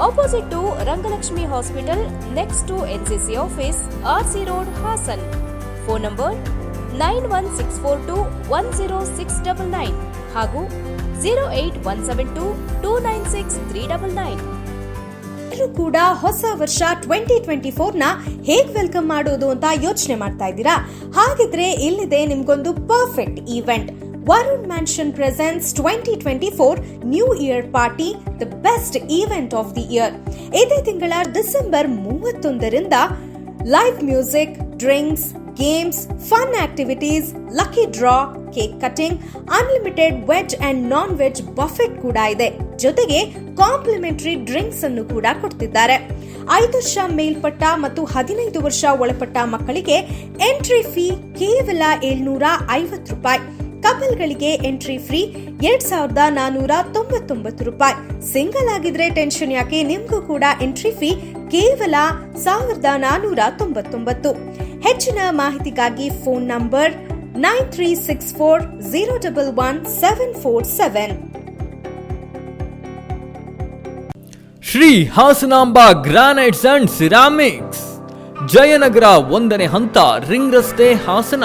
Opposite to Rangalakshmi hospital next to NCC office RC road Hassan phone number nine one six four two one zero six double nine ಹಾಗೂ zero eight one seven two two nine six three double nine ಕೂಡ ಹೊಸ ವರ್ಷ ಟ್ವೆಂಟಿ ಟ್ವೆಂಟಿ ನ ಹೇಗ್ ವೆಲ್ಕಮ್ ಮಾಡೋದು ಅಂತ ಯೋಚನೆ ಮಾಡ್ತಾ ಇದ್ದೀರಾ? ಹಾಗಿದ್ರೆ ಇಲ್ಲಿದೆ ನಿಮ್ಗೊಂದು perfect event Varun Mansion twenty four new year party the best event of the year ಇದೇ ತಿಂಗಳ December ಮೂವತ್ತೊಂದರಿಂದ live music drinks games fun activities lucky draw cake cutting unlimited veg and non veg buffet ಕೂಡ ಇದೆ. ಜೊತೆಗೆ ಕಾಂಪ್ಲಿಮೆಂಟರಿ ಡ್ರಿಂಕ್ಸ್ ಅನ್ನು ಕೂಡ ಕೊಡ್ತಿದ್ದಾರೆ. ಐದು ವರ್ಷ ಮೇಲ್ಪಟ್ಟ ಮತ್ತು ಹದಿನೈದು ವರ್ಷ ಒಳಪಟ್ಟ ಮಕ್ಕಳಿಗೆ ಎಂಟ್ರಿ ಫೀ ಕೇವಲ ಏಳ್ನೂರ ಐವತ್ತು ರೂಪಾಯಿ. ಕಪಲ್ಗಳಿಗೆ ಎಂಟ್ರಿ ಫ್ರೀ ಎರಡ್ ಸಾವಿರದ ನಾನೂರ ತೊಂಬತ್ತೊಂಬತ್ತು ರೂಪಾಯಿ. ಸಿಂಗಲ್ ಆಗಿದ್ರೆ ಟೆನ್ಷನ್ ಯಾಕೆ? ನಿಮಗೂ ಕೂಡ ಎಂಟ್ರಿ ಫೀ ಕೇವಲ ಸಾವಿರದ ನಾನೂರ ತೊಂಬತ್ತೊಂಬತ್ತು. ಹೆಚ್ಚಿನ ಮಾಹಿತಿಗಾಗಿ phone number nine three six four zero double one seven four seven. Shri Hasanamba granites and ceramics. Jayanagar ಒಂದನೇ ಹಂತ ರಿಂಗ್ ರಸ್ತೆ ಹಾಸನ.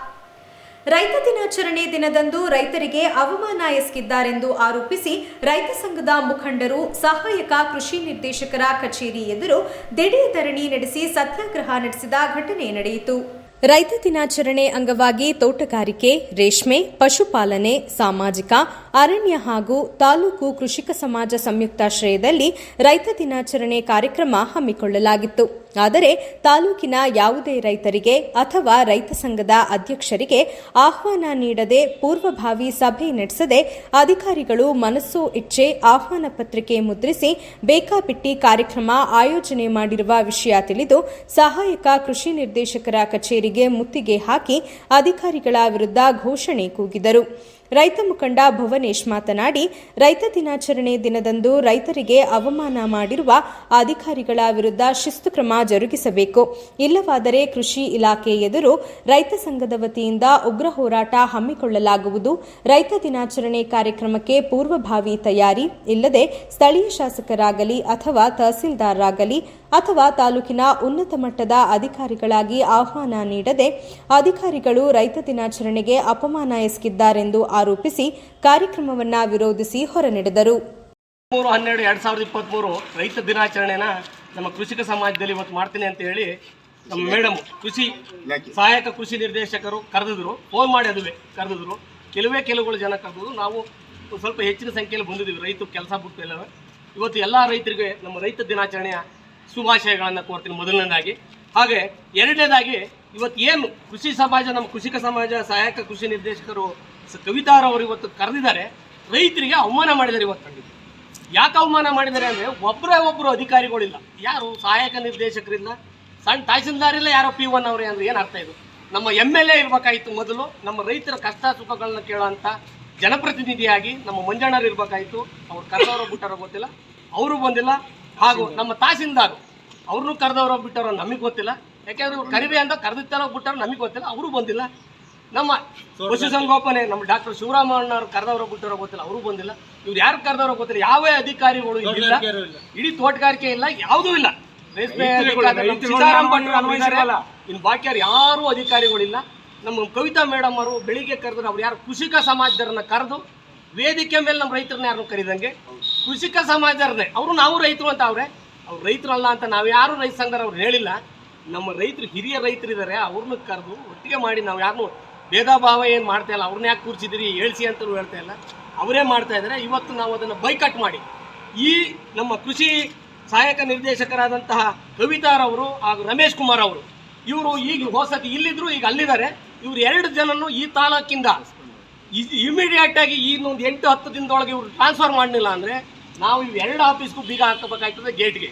ರೈತ ದಿನಾಚರಣೆ ದಿನದಂದು ರೈತರಿಗೆ ಅವಮಾನ ಎಸಗಿದ್ದಾರೆಂದು ಆರೋಪಿಸಿ ರೈತ ಸಂಘದ ಮುಖಂಡರು, ಸಹಾಯಕ ಕೃಷಿ ನಿರ್ದೇಶಕರ ಕಚೇರಿ ಎದುರು ದಿಢೀರ್ ಧರಣಿ ನಡೆಸಿ ಸತ್ಯಾಗ್ರಹ ನಡೆಸಿದ ಘಟನೆ ನಡೆಯಿತು. ರೈತ ದಿನಾಚರಣೆ ಅಂಗವಾಗಿ ತೋಟಗಾರಿಕೆ, ರೇಷ್ಮೆ, ಪಶುಪಾಲನೆ, ಸಾಮಾಜಿಕ ಅರಣ್ಯ ಹಾಗೂ ತಾಲೂಕು ಕೃಷಿಕ ಸಮಾಜ ಸಂಯುಕ್ತಾಶ್ರಯದಲ್ಲಿ ರೈತ ದಿನಾಚರಣೆ ಕಾರ್ಯಕ್ರಮ ಹಮ್ಮಿಕೊಳ್ಳಲಾಗಿತ್ತು. ಆದರೆ ತಾಲೂಕಿನ ಯಾವುದೇ ರೈತರಿಗೆ ಅಥವಾ ರೈತ ಸಂಘದ ಅಧ್ಯಕ್ಷರಿಗೆ ಆಹ್ವಾನ ನೀಡದೆ ಪೂರ್ವಭಾವಿ ಸಭೆ ನಡೆಸದೆ ಅಧಿಕಾರಿಗಳು ಮನಸ್ಸು ಇಚ್ಛೆ ಆಹ್ವಾನ ಪತ್ರಿಕೆ ಮುದ್ರಿಸಿ ಬೇಕಾಬಿಟ್ಟಿ ಕಾರ್ಯಕ್ರಮ ಆಯೋಜನೆ ಮಾಡಿರುವ ವಿಷಯ ತಿಳಿದು ಸಹಾಯಕ ಕೃಷಿ ನಿರ್ದೇಶಕರ ಕಚೇರಿಗೆ ಮುತ್ತಿಗೆ ಹಾಕಿ ಅಧಿಕಾರಿಗಳ ವಿರುದ್ಧ ಘೋಷಣೆ ಕೂಗಿದರು. ರೈತ ಮುಖಂಡ ಭುವನೇಶ್ ಮಾತನಾಡಿ, ರೈತ ದಿನಾಚರಣೆ ದಿನದಂದು ರೈತರಿಗೆ ಅವಮಾನ ಮಾಡಿರುವ ಅಧಿಕಾರಿಗಳ ವಿರುದ್ಧ ಶಿಸ್ತು ಕ್ರಮ ಜರುಗಿಸಬೇಕು. ಇಲ್ಲವಾದರೆ ಕೃಷಿ ಇಲಾಖೆ ಎದುರು ರೈತ ಸಂಘದ ವತಿಯಿಂದ ಉಗ್ರ ಹೋರಾಟ ಹಮ್ಮಿಕೊಳ್ಳಲಾಗುವುದು. ರೈತ ದಿನಾಚರಣೆ ಕಾರ್ಯಕ್ರಮಕ್ಕೆ ಪೂರ್ವಭಾವಿ ತಯಾರಿ, ಇಲ್ಲದೆ ಸ್ಥಳೀಯ ಶಾಸಕರಾಗಲಿ ಅಥವಾ ತಹಸೀಲ್ದಾರರಾಗಲಿ ಅಥವಾ ತಾಲೂಕಿನ ಉನ್ನತ ಮಟ್ಟದ ಅಧಿಕಾರಿಗಳಾಗಿ ಆಹ್ವಾನ ನೀಡದೆ ಅಧಿಕಾರಿಗಳು ರೈತ ದಿನಾಚರಣೆಗೆ ಅಪಮಾನ ಎಸಗಿದ್ದಾರೆಂದು ಆರೋಪಿಸಿ ಕಾರ್ಯಕ್ರಮವನ್ನು ವಿರೋಧಿಸಿ ಹೊರನಡೆದರು ಮೂರು ಹನ್ನೆರಡು ಎರಡು ಸಾವಿರದ ಇಪ್ಪತ್ತ್ಮೂರು ರೈತ ದಿನಾಚರಣೆನ ನಮ್ಮ ಕೃಷಿಕ ಸಮಾಜದಲ್ಲಿ ಇವತ್ತು ಮಾಡ್ತೀನಿ ಅಂತ ಹೇಳಿ ನಮ್ಮ ಮೇಡಮ್ ಕೃಷಿ ಸಹಾಯಕ ಕೃಷಿ ನಿರ್ದೇಶಕರು ಕರೆದಿದ್ರು. ಫೋನ್ ಮಾಡಿ ಅದುವೆ ಕರೆದಿದ್ರು. ಕೆಲವೇ ಕೆಲವುಗಳು ಜನ ಕರೆದಿದ್ರು ನಾವು ಸ್ವಲ್ಪ ಹೆಚ್ಚಿನ ಸಂಖ್ಯೆಯಲ್ಲಿ ಬಂದಿದ್ದೀವಿ. ರೈತರು ಕೆಲಸ ಬಿಟ್ಟು ಎಲ್ಲ ಇವತ್ತು ಎಲ್ಲ ರೈತರಿಗೆ ನಮ್ಮ ರೈತ ದಿನಾಚರಣೆಯ ಶುಭಾಶಯಗಳನ್ನು ಕೋರ್ತೀನಿ ಮೊದಲನೇದಾಗಿ. ಹಾಗೆ ಎರಡನೇದಾಗಿ ಇವತ್ತು ಏನು ಕೃಷಿ ಸಮಾಜ, ನಮ್ಮ ಕೃಷಿಕ ಸಮಾಜ ಸಹಾಯಕ ಕೃಷಿ ನಿರ್ದೇಶಕರು ಕವಿತಾರ ಕವಿತಾರವರು ಇವತ್ತು ಕರೆದಿದ್ದಾರೆ, ರೈತರಿಗೆ ಅವಮಾನ ಮಾಡಿದ್ದಾರೆ ಇವತ್ತು ಯಾಕೆ ಅವಮಾನ ಮಾಡಿದ್ದಾರೆ ಅಂದರೆ ಒಬ್ಬರೇ ಒಬ್ಬರು ಅಧಿಕಾರಿಗಳಿಲ್ಲ. ಯಾರು ಸಹಾಯಕ ನಿರ್ದೇಶಕರಿಲ್ಲ, ಸಣ್ಣ ತಹಸೀಲ್ದಾರ್ ಇಲ್ಲ ಯಾರೋ ಪಿ ಒನ್ ಅವರೇ ಅಂದ್ರೆ ಏನು ಅರ್ಥ ಇದು? ನಮ್ಮ ಎಂ ಎಲ್ ಎ ಇರಬೇಕಾಯಿತು ಮೊದಲು, ನಮ್ಮ ರೈತರ ಕಷ್ಟ ಸುಖಗಳನ್ನ ಕೇಳೋಂಥ ಜನಪ್ರತಿನಿಧಿಯಾಗಿ ನಮ್ಮ ಮಂಜಣ್ಣರು ಇರಬೇಕಾಯಿತು. ಅವ್ರು ಕರ್ನಾಟಕ ಬಿಟ್ಟಾರೋ ಗೊತ್ತಿಲ್ಲ. ಅವರು ಬಂದಿಲ್ಲ. ಹಾಗೂ ನಮ್ಮ ತಹಸೀಲ್ದಾರ್ ಅವ್ರನ್ನೂ ಕರೆದವ್ರು ಬಿಟ್ಟಾರೋ ನಮಗೆ ಗೊತ್ತಿಲ್ಲ. ಯಾಕೆಂದ್ರೆ ಇವ್ರು ಅಂತ ಕರೆದಿತ್ತಾರೋ ಬಿಟ್ಟಾರೋ ನಮಗೆ ಗೊತ್ತಿಲ್ಲ ಅವರು ಬಂದಿಲ್ಲ. ನಮ್ಮ ಪಶುಸಂಗೋಪನೆ ನಮ್ಮ ಡಾಕ್ಟರ್ ಶಿವರಾಮಣ್ಣ ಅಣ್ಣವ್ರು ಕರೆದವರು ಬಿಟ್ಟರೋ ಗೊತ್ತಿಲ್ಲ ಅವರು ಬಂದಿಲ್ಲ. ಇವ್ರು ಯಾರು ಕರೆದವರು ಗೊತ್ತಿಲ್ಲ ಯಾವೇ ಅಧಿಕಾರಿಗಳು ಇಲ್ಲ. ಇಡೀ ತೋಟಗಾರಿಕೆ ಇಲ್ಲ ಯಾವುದೂ ಇಲ್ಲ. ಇನ್ನು ಬಾಕಿ ಯಾರು ಯಾರೂ ಅಧಿಕಾರಿಗಳಿಲ್ಲ ನಮ್ಮ ಕವಿತಾ ಮೇಡಮ್ ಅವರು ಬೆಳಿಗ್ಗೆ ಕರೆದ್ರೆ ಅವ್ರು ಯಾರು ಕೃಷಿಕ ಸಮಾಜದರನ್ನ ಕರೆದು ವೇದಿಕೆ ಮೇಲೆ ನಮ್ಮ ರೈತರನ್ನ ಯಾರನ್ನು ಕರೀದಂಗೆ ಕೃಷಿಕ ಸಮಾಜದವ್ರನ್ನೇ ಅವರು ನಾವು ರೈತರು ಅಂತ ಅವ್ರೆ. ಅವ್ರು ರೈತರಲ್ಲ ಅಂತ ನಾವು ಯಾರು ರೈತ ಸಂಘದವ್ರು ಅವ್ರು ಹೇಳಿಲ್ಲ. ನಮ್ಮ ರೈತರು ಹಿರಿಯ ರೈತರಿದ್ದಾರೆ ಅವ್ರನ್ನ ಕರೆದು ಒಟ್ಟಿಗೆ ಮಾಡಿ ನಾವು ಯಾರನ್ನೂ ಭೇದ ಭಾವ ಏನು ಮಾಡ್ತಾ ಇಲ್ಲ. ಅವ್ರನ್ನ ಯಾಕೆ ಕೂರ್ಸಿದಿರಿ? ಹೇಳ್ಸಿ ಅಂತಲೂ ಹೇಳ್ತಾ ಇಲ್ಲ. ಅವರೇ ಮಾಡ್ತಾ ಇದ್ದಾರೆ ಇವತ್ತು ನಾವು ಅದನ್ನು ಬೈಕಟ್ ಮಾಡಿ. ಈ ನಮ್ಮ ಕೃಷಿ ಸಹಾಯಕ ನಿರ್ದೇಶಕರಾದಂತಹ ಕವಿತಾರವರು ಹಾಗೂ ರಮೇಶ್ ಕುಮಾರ್ ಅವರು. ಇವರು ಈಗ ಹೊಸತಿ ಇಲ್ಲಿದ್ರು, ಈಗ ಅಲ್ಲಿದ್ದಾರೆ. ಇವರು ಎರಡು ಜನನು ಈ ತಾಲೂಕಿಂದ ಇಮಿಡಿಯೇಟ್ ಆಗಿ ಇನ್ನೊಂದು ಎಂಟು ಹತ್ತು ದಿನದೊಳಗೆ ಇವರು ಟ್ರಾನ್ಸ್ಫರ್ ಮಾಡಲಿಲ್ಲ ಅಂದ್ರೆ ನಾವು ಇವ್ ಎರಡು ಆಫೀಸ್ಗೂ ಬೀಗ ಹಾಕಬೇಕಾಗ್ತದೆ ಗೇಟ್ಗೆ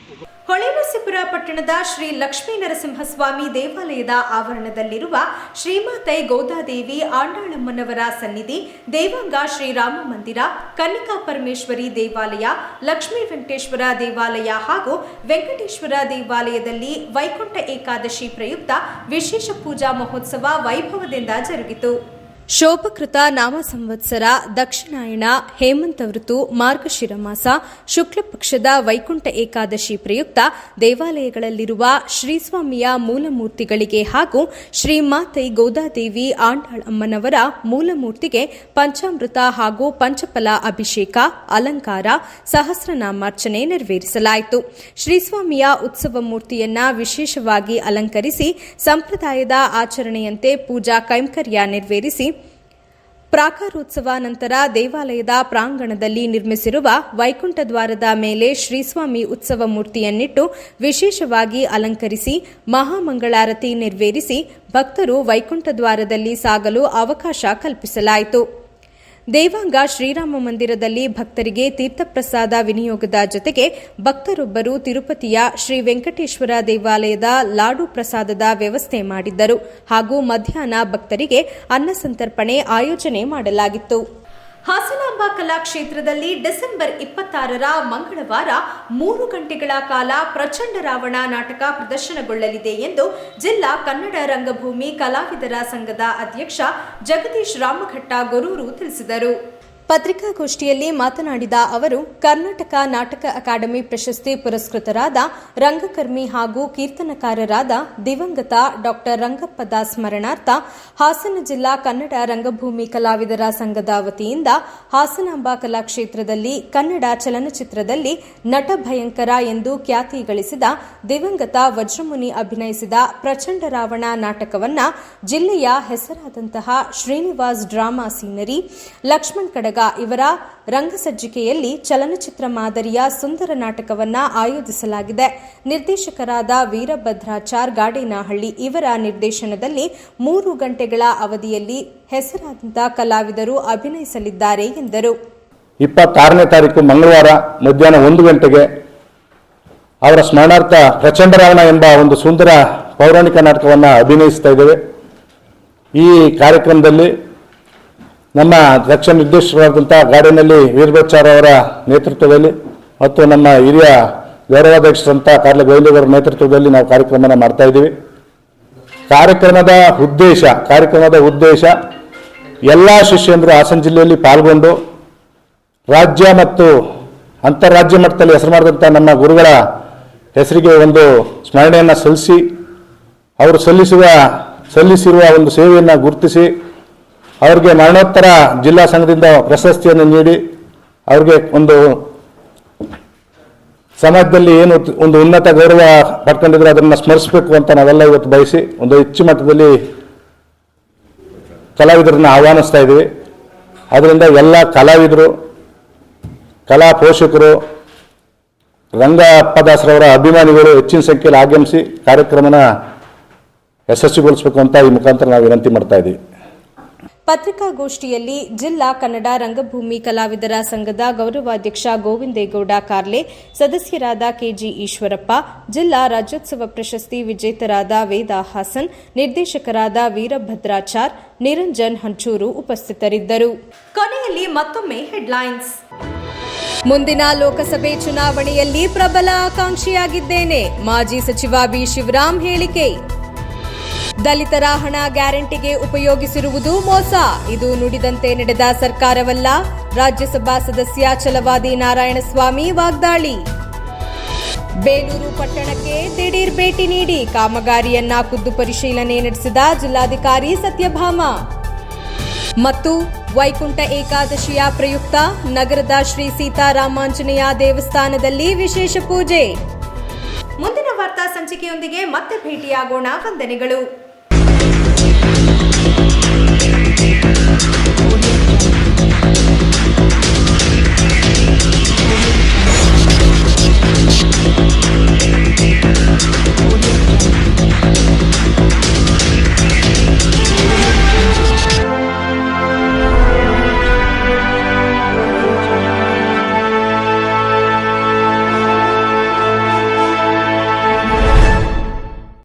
ಹೊಳೆನರಸೀಪುರ ಪಟ್ಟಣದ ಶ್ರೀ ಲಕ್ಷ್ಮೀ ನರಸಿಂಹಸ್ವಾಮಿ ದೇವಾಲಯದ ಆವರಣದಲ್ಲಿರುವ ಶ್ರೀಮಾತೈ ಗೌದಾದೇವಿ ಆಂಡಾಳಮ್ಮನವರ ಸನ್ನಿಧಿ, ದೇವಾಂಗ ಶ್ರೀರಾಮ ಮಂದಿರ, ಕನ್ನಿಕಾ ಪರಮೇಶ್ವರಿ ದೇವಾಲಯ, ಲಕ್ಷ್ಮೀ ವೆಂಕಟೇಶ್ವರ ದೇವಾಲಯ ಹಾಗೂ ವೆಂಕಟೇಶ್ವರ ದೇವಾಲಯದಲ್ಲಿ ವೈಕುಂಠ ಏಕಾದಶಿ ಪ್ರಯುಕ್ತ ವಿಶೇಷ ಪೂಜಾ ಮಹೋತ್ಸವ ವೈಭವದಿಂದ ಜರುಗಿತು. ಶೋಭಕೃತ ನಾಮ ಸಂವತ್ಸರ ದಕ್ಷಿಣಾಯಣ ಹೇಮಂತ ಋತು ಮಾರ್ಗಶಿರ ಮಾಸ ಶುಕ್ಲ ಪಕ್ಷದ ವೈಕುಂಠ ಏಕಾದಶಿ ಪ್ರಯುಕ್ತ ದೇವಾಲಯಗಳಲ್ಲಿರುವ ಶ್ರೀಸ್ವಾಮಿಯ ಮೂಲಮೂರ್ತಿಗಳಿಗೆ ಹಾಗೂ ಶ್ರೀಮಾತೈ ಗೋದಾದೇವಿ ಆಂಡಾಳ್ ಅಮ್ಮನವರ ಮೂಲಮೂರ್ತಿಗೆ ಪಂಚಾಮೃತ ಹಾಗೂ ಪಂಚಫಲ ಅಭಿಷೇಕ, ಅಲಂಕಾರ, ಸಹಸ್ರನಾಮಾರ್ಚನೆ ನೆರವೇರಿಸಲಾಯಿತು. ಶ್ರೀಸ್ವಾಮಿಯ ಉತ್ಸವ ಮೂರ್ತಿಯನ್ನ ವಿಶೇಷವಾಗಿ ಅಲಂಕರಿಸಿ, ಸಂಪ್ರದಾಯದ ಆಚರಣೆಯಂತೆ ಪೂಜಾ ಕೈಂಕರ್ಯ ನೆರವೇರಿಸಿ ಪ್ರಾಕಾರೋತ್ಸವ ನಂತರ ದೇವಾಲಯದ ಪ್ರಾಂಗಣದಲ್ಲಿ ನಿರ್ಮಿಸಿರುವ ವೈಕುಂಠ ದ್ವಾರದ ಮೇಲೆ ಶ್ರೀಸ್ವಾಮಿ ಉತ್ಸವ ಮೂರ್ತಿಯನ್ನಿಟ್ಟು ವಿಶೇಷವಾಗಿ ಅಲಂಕರಿಸಿ ಮಹಾಮಂಗಳಾರತಿ ನೆರವೇರಿಸಿ ಭಕ್ತರು ವೈಕುಂಠ ದ್ವಾರದಲ್ಲಿ ಸಾಗಲು ಅವಕಾಶ ಕಲ್ಪಿಸಲಾಯಿತು. ದೇವಾಂಗ ಶ್ರೀರಾಮ ಮಂದಿರದಲ್ಲಿ ಭಕ್ತರಿಗೆ ತೀರ್ಥಪ್ರಸಾದ ವಿನಿಯೋಗದ ಜೊತೆಗೆ ಭಕ್ತರೊಬ್ಬರು ತಿರುಪತಿಯ ಶ್ರೀ ವೆಂಕಟೇಶ್ವರ ದೇವಾಲಯದ ಲಾಡು ಪ್ರಸಾದದ ವ್ಯವಸ್ಥೆ ಮಾಡಿದ್ದರು ಹಾಗೂ ಮಧ್ಯಾಹ್ನ ಭಕ್ತರಿಗೆ ಅನ್ನಸಂತರ್ಪಣೆ ಆಯೋಜನೆ ಮಾಡಲಾಗಿತ್ತು. ಹಾಸನಾಂಬ ಕಲಾಕ್ಷೇತ್ರದಲ್ಲಿ ಡಿಸೆಂಬರ್ ಇಪ್ಪತ್ತಾರರ ಮಂಗಳವಾರ ಮೂರು ಗಂಟೆಗಳ ಕಾಲ ಪ್ರಚಂಡ ರಾವಣ ನಾಟಕ ಪ್ರದರ್ಶನಗೊಳ್ಳಲಿದೆ ಎಂದು ಜಿಲ್ಲಾ ಕನ್ನಡ ರಂಗಭೂಮಿ ಕಲಾವಿದರ ಸಂಘದ ಅಧ್ಯಕ್ಷ ಜಗದೀಶ್ ರಾಮಘಟ್ಟ ಗೊರೂರು ತಿಳಿಸಿದರು. ಪತ್ರಿಕಾಗೋಷ್ಠಿಯಲ್ಲಿ ಮಾತನಾಡಿದ ಅವರು, ಕರ್ನಾಟಕ ನಾಟಕ ಅಕಾಡೆಮಿ ಪ್ರಶಸ್ತಿ ಪುರಸ್ಕೃತರಾದ ರಂಗಕರ್ಮಿ ಹಾಗೂ ಕೀರ್ತನಕಾರರಾದ ದಿವಂಗತ ಡಾಕ್ಟರ್ ರಂಗಪ್ಪದ ಸ್ಮರಣಾರ್ಥ ಹಾಸನ ಜಿಲ್ಲಾ ಕನ್ನಡ ರಂಗಭೂಮಿ ಕಲಾವಿದರ ಸಂಘದ ವತಿಯಿಂದ ಹಾಸನಾಂಬ ಕಲಾಕ್ಷೇತ್ರದಲ್ಲಿ ಕನ್ನಡ ಚಲನಚಿತ್ರದಲ್ಲಿ ನಟ ಭಯಂಕರ ಎಂದು ಖ್ಯಾತಿ ಗಳಿಸಿದ ದಿವಂಗತ ವಜ್ರಮುನಿ ಅಭಿನಯಿಸಿದ ಪ್ರಚಂಡ ರಾವಣ ನಾಟಕವನ್ನ ಜಿಲ್ಲೆಯ ಹೆಸರಾದಂತಹ ಶ್ರೀನಿವಾಸ್ ಡ್ರಾಮಾ ಸೀನರಿ ಲಕ್ಷ್ಮಣ್ ಕಡಗ ಇವರ ರಂಗಸಜ್ಜಿಕೆಯಲ್ಲಿ ಚಲನಚಿತ್ರ ಮಾದರಿಯ ಸುಂದರ ನಾಟಕವನ್ನ ಆಯೋಜಿಸಲಾಗಿದೆ. ನಿರ್ದೇಶಕರಾದ ವೀರಭದ್ರಾಚಾರ್ ಗಾಡೇನಹಳ್ಳಿ ಇವರ ನಿರ್ದೇಶನದಲ್ಲಿ ಮೂರು ಗಂಟೆಗಳ ಅವಧಿಯಲ್ಲಿ ಹೆಸರಾದಂತ ಕಲಾವಿದರು ಅಭಿನಯಿಸಲಿದ್ದಾರೆ ಎಂದರು. ಇಪ್ಪತ್ತಾರನೇ ತಾರೀಕು ಮಂಗಳವಾರ ಮಧ್ಯಾಹ್ನ ಒಂದು ಗಂಟೆಗೆ ಅವರ ಸ್ಮರಣಾರ್ಥ ಪ್ರಚಂಡರಾಯಣ ಎಂಬ ಒಂದು ಸುಂದರ ಪೌರಾಣಿಕ ನಾಟಕವನ್ನು ಅಭಿನಯಿಸ್ತಾ ಇದ್ದೇವೆ. ಈ ಕಾರ್ಯಕ್ರಮದಲ್ಲಿ ನಮ್ಮ ದಕ್ಷ ನಿರ್ದೇಶಕರಾದಂಥ ಗಾರ್ಡನಲ್ಲಿ ವೀರಭಚಾರ್ ಅವರ ನೇತೃತ್ವದಲ್ಲಿ ಮತ್ತು ನಮ್ಮ ಹಿರಿಯ ಗೌರವಾಧ್ಯಕ್ಷರಂಥ ಕಾರ್ಲ ಅವರ ನೇತೃತ್ವದಲ್ಲಿ ನಾವು ಕಾರ್ಯಕ್ರಮನ ಮಾಡ್ತಾ ಇದ್ದೀವಿ. ಕಾರ್ಯಕ್ರಮದ ಉದ್ದೇಶ ಕಾರ್ಯಕ್ರಮದ ಉದ್ದೇಶ ಎಲ್ಲ ಶಿಷ್ಯಂದರು ಹಾಸನ ಜಿಲ್ಲೆಯಲ್ಲಿ ಪಾಲ್ಗೊಂಡು ರಾಜ್ಯ ಮತ್ತು ಅಂತಾರಾಜ್ಯ ಮಟ್ಟದಲ್ಲಿ ಹೆಸರು ಮಾಡಿದಂಥ ನಮ್ಮ ಗುರುಗಳ ಹೆಸರಿಗೆ ಒಂದು ಸ್ಮರಣೆಯನ್ನು ಸಲ್ಲಿಸಿ, ಅವರು ಸಲ್ಲಿಸುವ, ಸಲ್ಲಿಸಿರುವ ಒಂದು ಸೇವೆಯನ್ನು ಗುರುತಿಸಿ ಅವರಿಗೆ ಮರಣೋತ್ತರ ಜಿಲ್ಲಾ ಸಂಘದಿಂದ ಪ್ರಶಸ್ತಿಯನ್ನು ನೀಡಿ ಅವ್ರಿಗೆ ಒಂದು ಸಮಾಜದಲ್ಲಿ ಏನು ಒಂದು ಉನ್ನತ ಗೌರವ ಪಡ್ಕೊಂಡಿದ್ರೆ ಅದನ್ನು ಸ್ಮರಿಸಬೇಕು ಅಂತ ನಾವೆಲ್ಲ ಇವತ್ತು ಬಯಸಿ ಒಂದು ಹೆಚ್ಚು ಮಟ್ಟದಲ್ಲಿ ಕಲಾವಿದರನ್ನ ಆಹ್ವಾನಿಸ್ತಾ ಇದ್ದೀವಿ ಅದರಿಂದ ಎಲ್ಲ ಕಲಾವಿದರು, ಕಲಾ ಪೋಷಕರು ರಂಗಪ್ಪದಾಸರವರ ಅಭಿಮಾನಿಗಳು ಹೆಚ್ಚಿನ ಸಂಖ್ಯೆಯಲ್ಲಿ ಆಗಮಿಸಿ ಕಾರ್ಯಕ್ರಮನ ಯಶಸ್ವಿಗೊಳಿಸಬೇಕು ಅಂತ ಈ ಮುಖಾಂತರ ನಾವು ವಿನಂತಿ ಮಾಡ್ತಾ ಇದ್ದೀವಿ ಪತ್ರಿಕಾಗೋಷ್ಠಿಯಲ್ಲಿ ಜಿಲ್ಲಾ ಕನ್ನಡ ರಂಗಭೂಮಿ ಕಲಾವಿದರ ಸಂಘದ ಗೌರವಾಧ್ಯಕ್ಷ ಗೋವಿಂದೇಗೌಡ ಕಾರ್ಲೆ, ಸದಸ್ಯರಾದ ಕೆಜಿ ಈಶ್ವರಪ್ಪ, ಜಿಲ್ಲಾ ರಾಜ್ಯೋತ್ಸವ ಪ್ರಶಸ್ತಿ ವಿಜೇತರಾದ ವೇದಾ ಹಾಸನ್, ನಿರ್ದೇಶಕರಾದ ವೀರಭದ್ರಾಚಾರ್, ನಿರಂಜನ್ ಹಂಚೂರು ಉಪಸ್ಥಿತರಿದ್ದರು. ಕೊನೆಯಲ್ಲಿ ಮತ್ತೊಮ್ಮೆ ಹೆಡ್ಲೈನ್ಸ್. ಮುಂದಿನ ಲೋಕಸಭೆ ಚುನಾವಣೆಯಲ್ಲಿ ಪ್ರಬಲ ಆಕಾಂಕ್ಷಿಯಾಗಿದ್ದೇನೆ. ಮಾಜಿ ಸಚಿವ ಬಿ ಶಿವರಾಮ್ ಹೇಳಿಕೆ. ದಲಿತರ ಹಣ ಗ್ಯಾರಂಟಿಗೆ ಉಪಯೋಗಿಸಿರುವುದು ಮೋಸ. ಇದು ನುಡಿದಂತೆ ನಡೆದ ಸರ್ಕಾರವಲ್ಲ. ರಾಜ್ಯಸಭಾ ಸದಸ್ಯ ಛಲವಾದಿ ನಾರಾಯಣಸ್ವಾಮಿ ವಾಗ್ದಾಳಿ. ಬೇಲೂರು ಪಟ್ಟಣಕ್ಕೆ ದಿಢೀರ್ ಭೇಟಿ ನೀಡಿ ಕಾಮಗಾರಿಯನ್ನ ಖುದ್ದು ಪರಿಶೀಲನೆ ನಡೆಸಿದ ಜಿಲ್ಲಾಧಿಕಾರಿ ಸತ್ಯಭಾಮ. ಮತ್ತು ವೈಕುಂಠ ಏಕಾದಶಿಯ ಪ್ರಯುಕ್ತ ನಗರದ ಶ್ರೀ ಸೀತಾರಾಮಾಂಜನೇಯ ದೇವಸ್ಥಾನದಲ್ಲಿ ವಿಶೇಷ ಪೂಜೆ. ಮುಂದಿನ ವಾರ್ತಾ ಸಂಚಿಕೆಯೊಂದಿಗೆ ಮತ್ತೆ ಭೇಟಿಯಾಗೋಣ. ವಂದನೆಗಳು.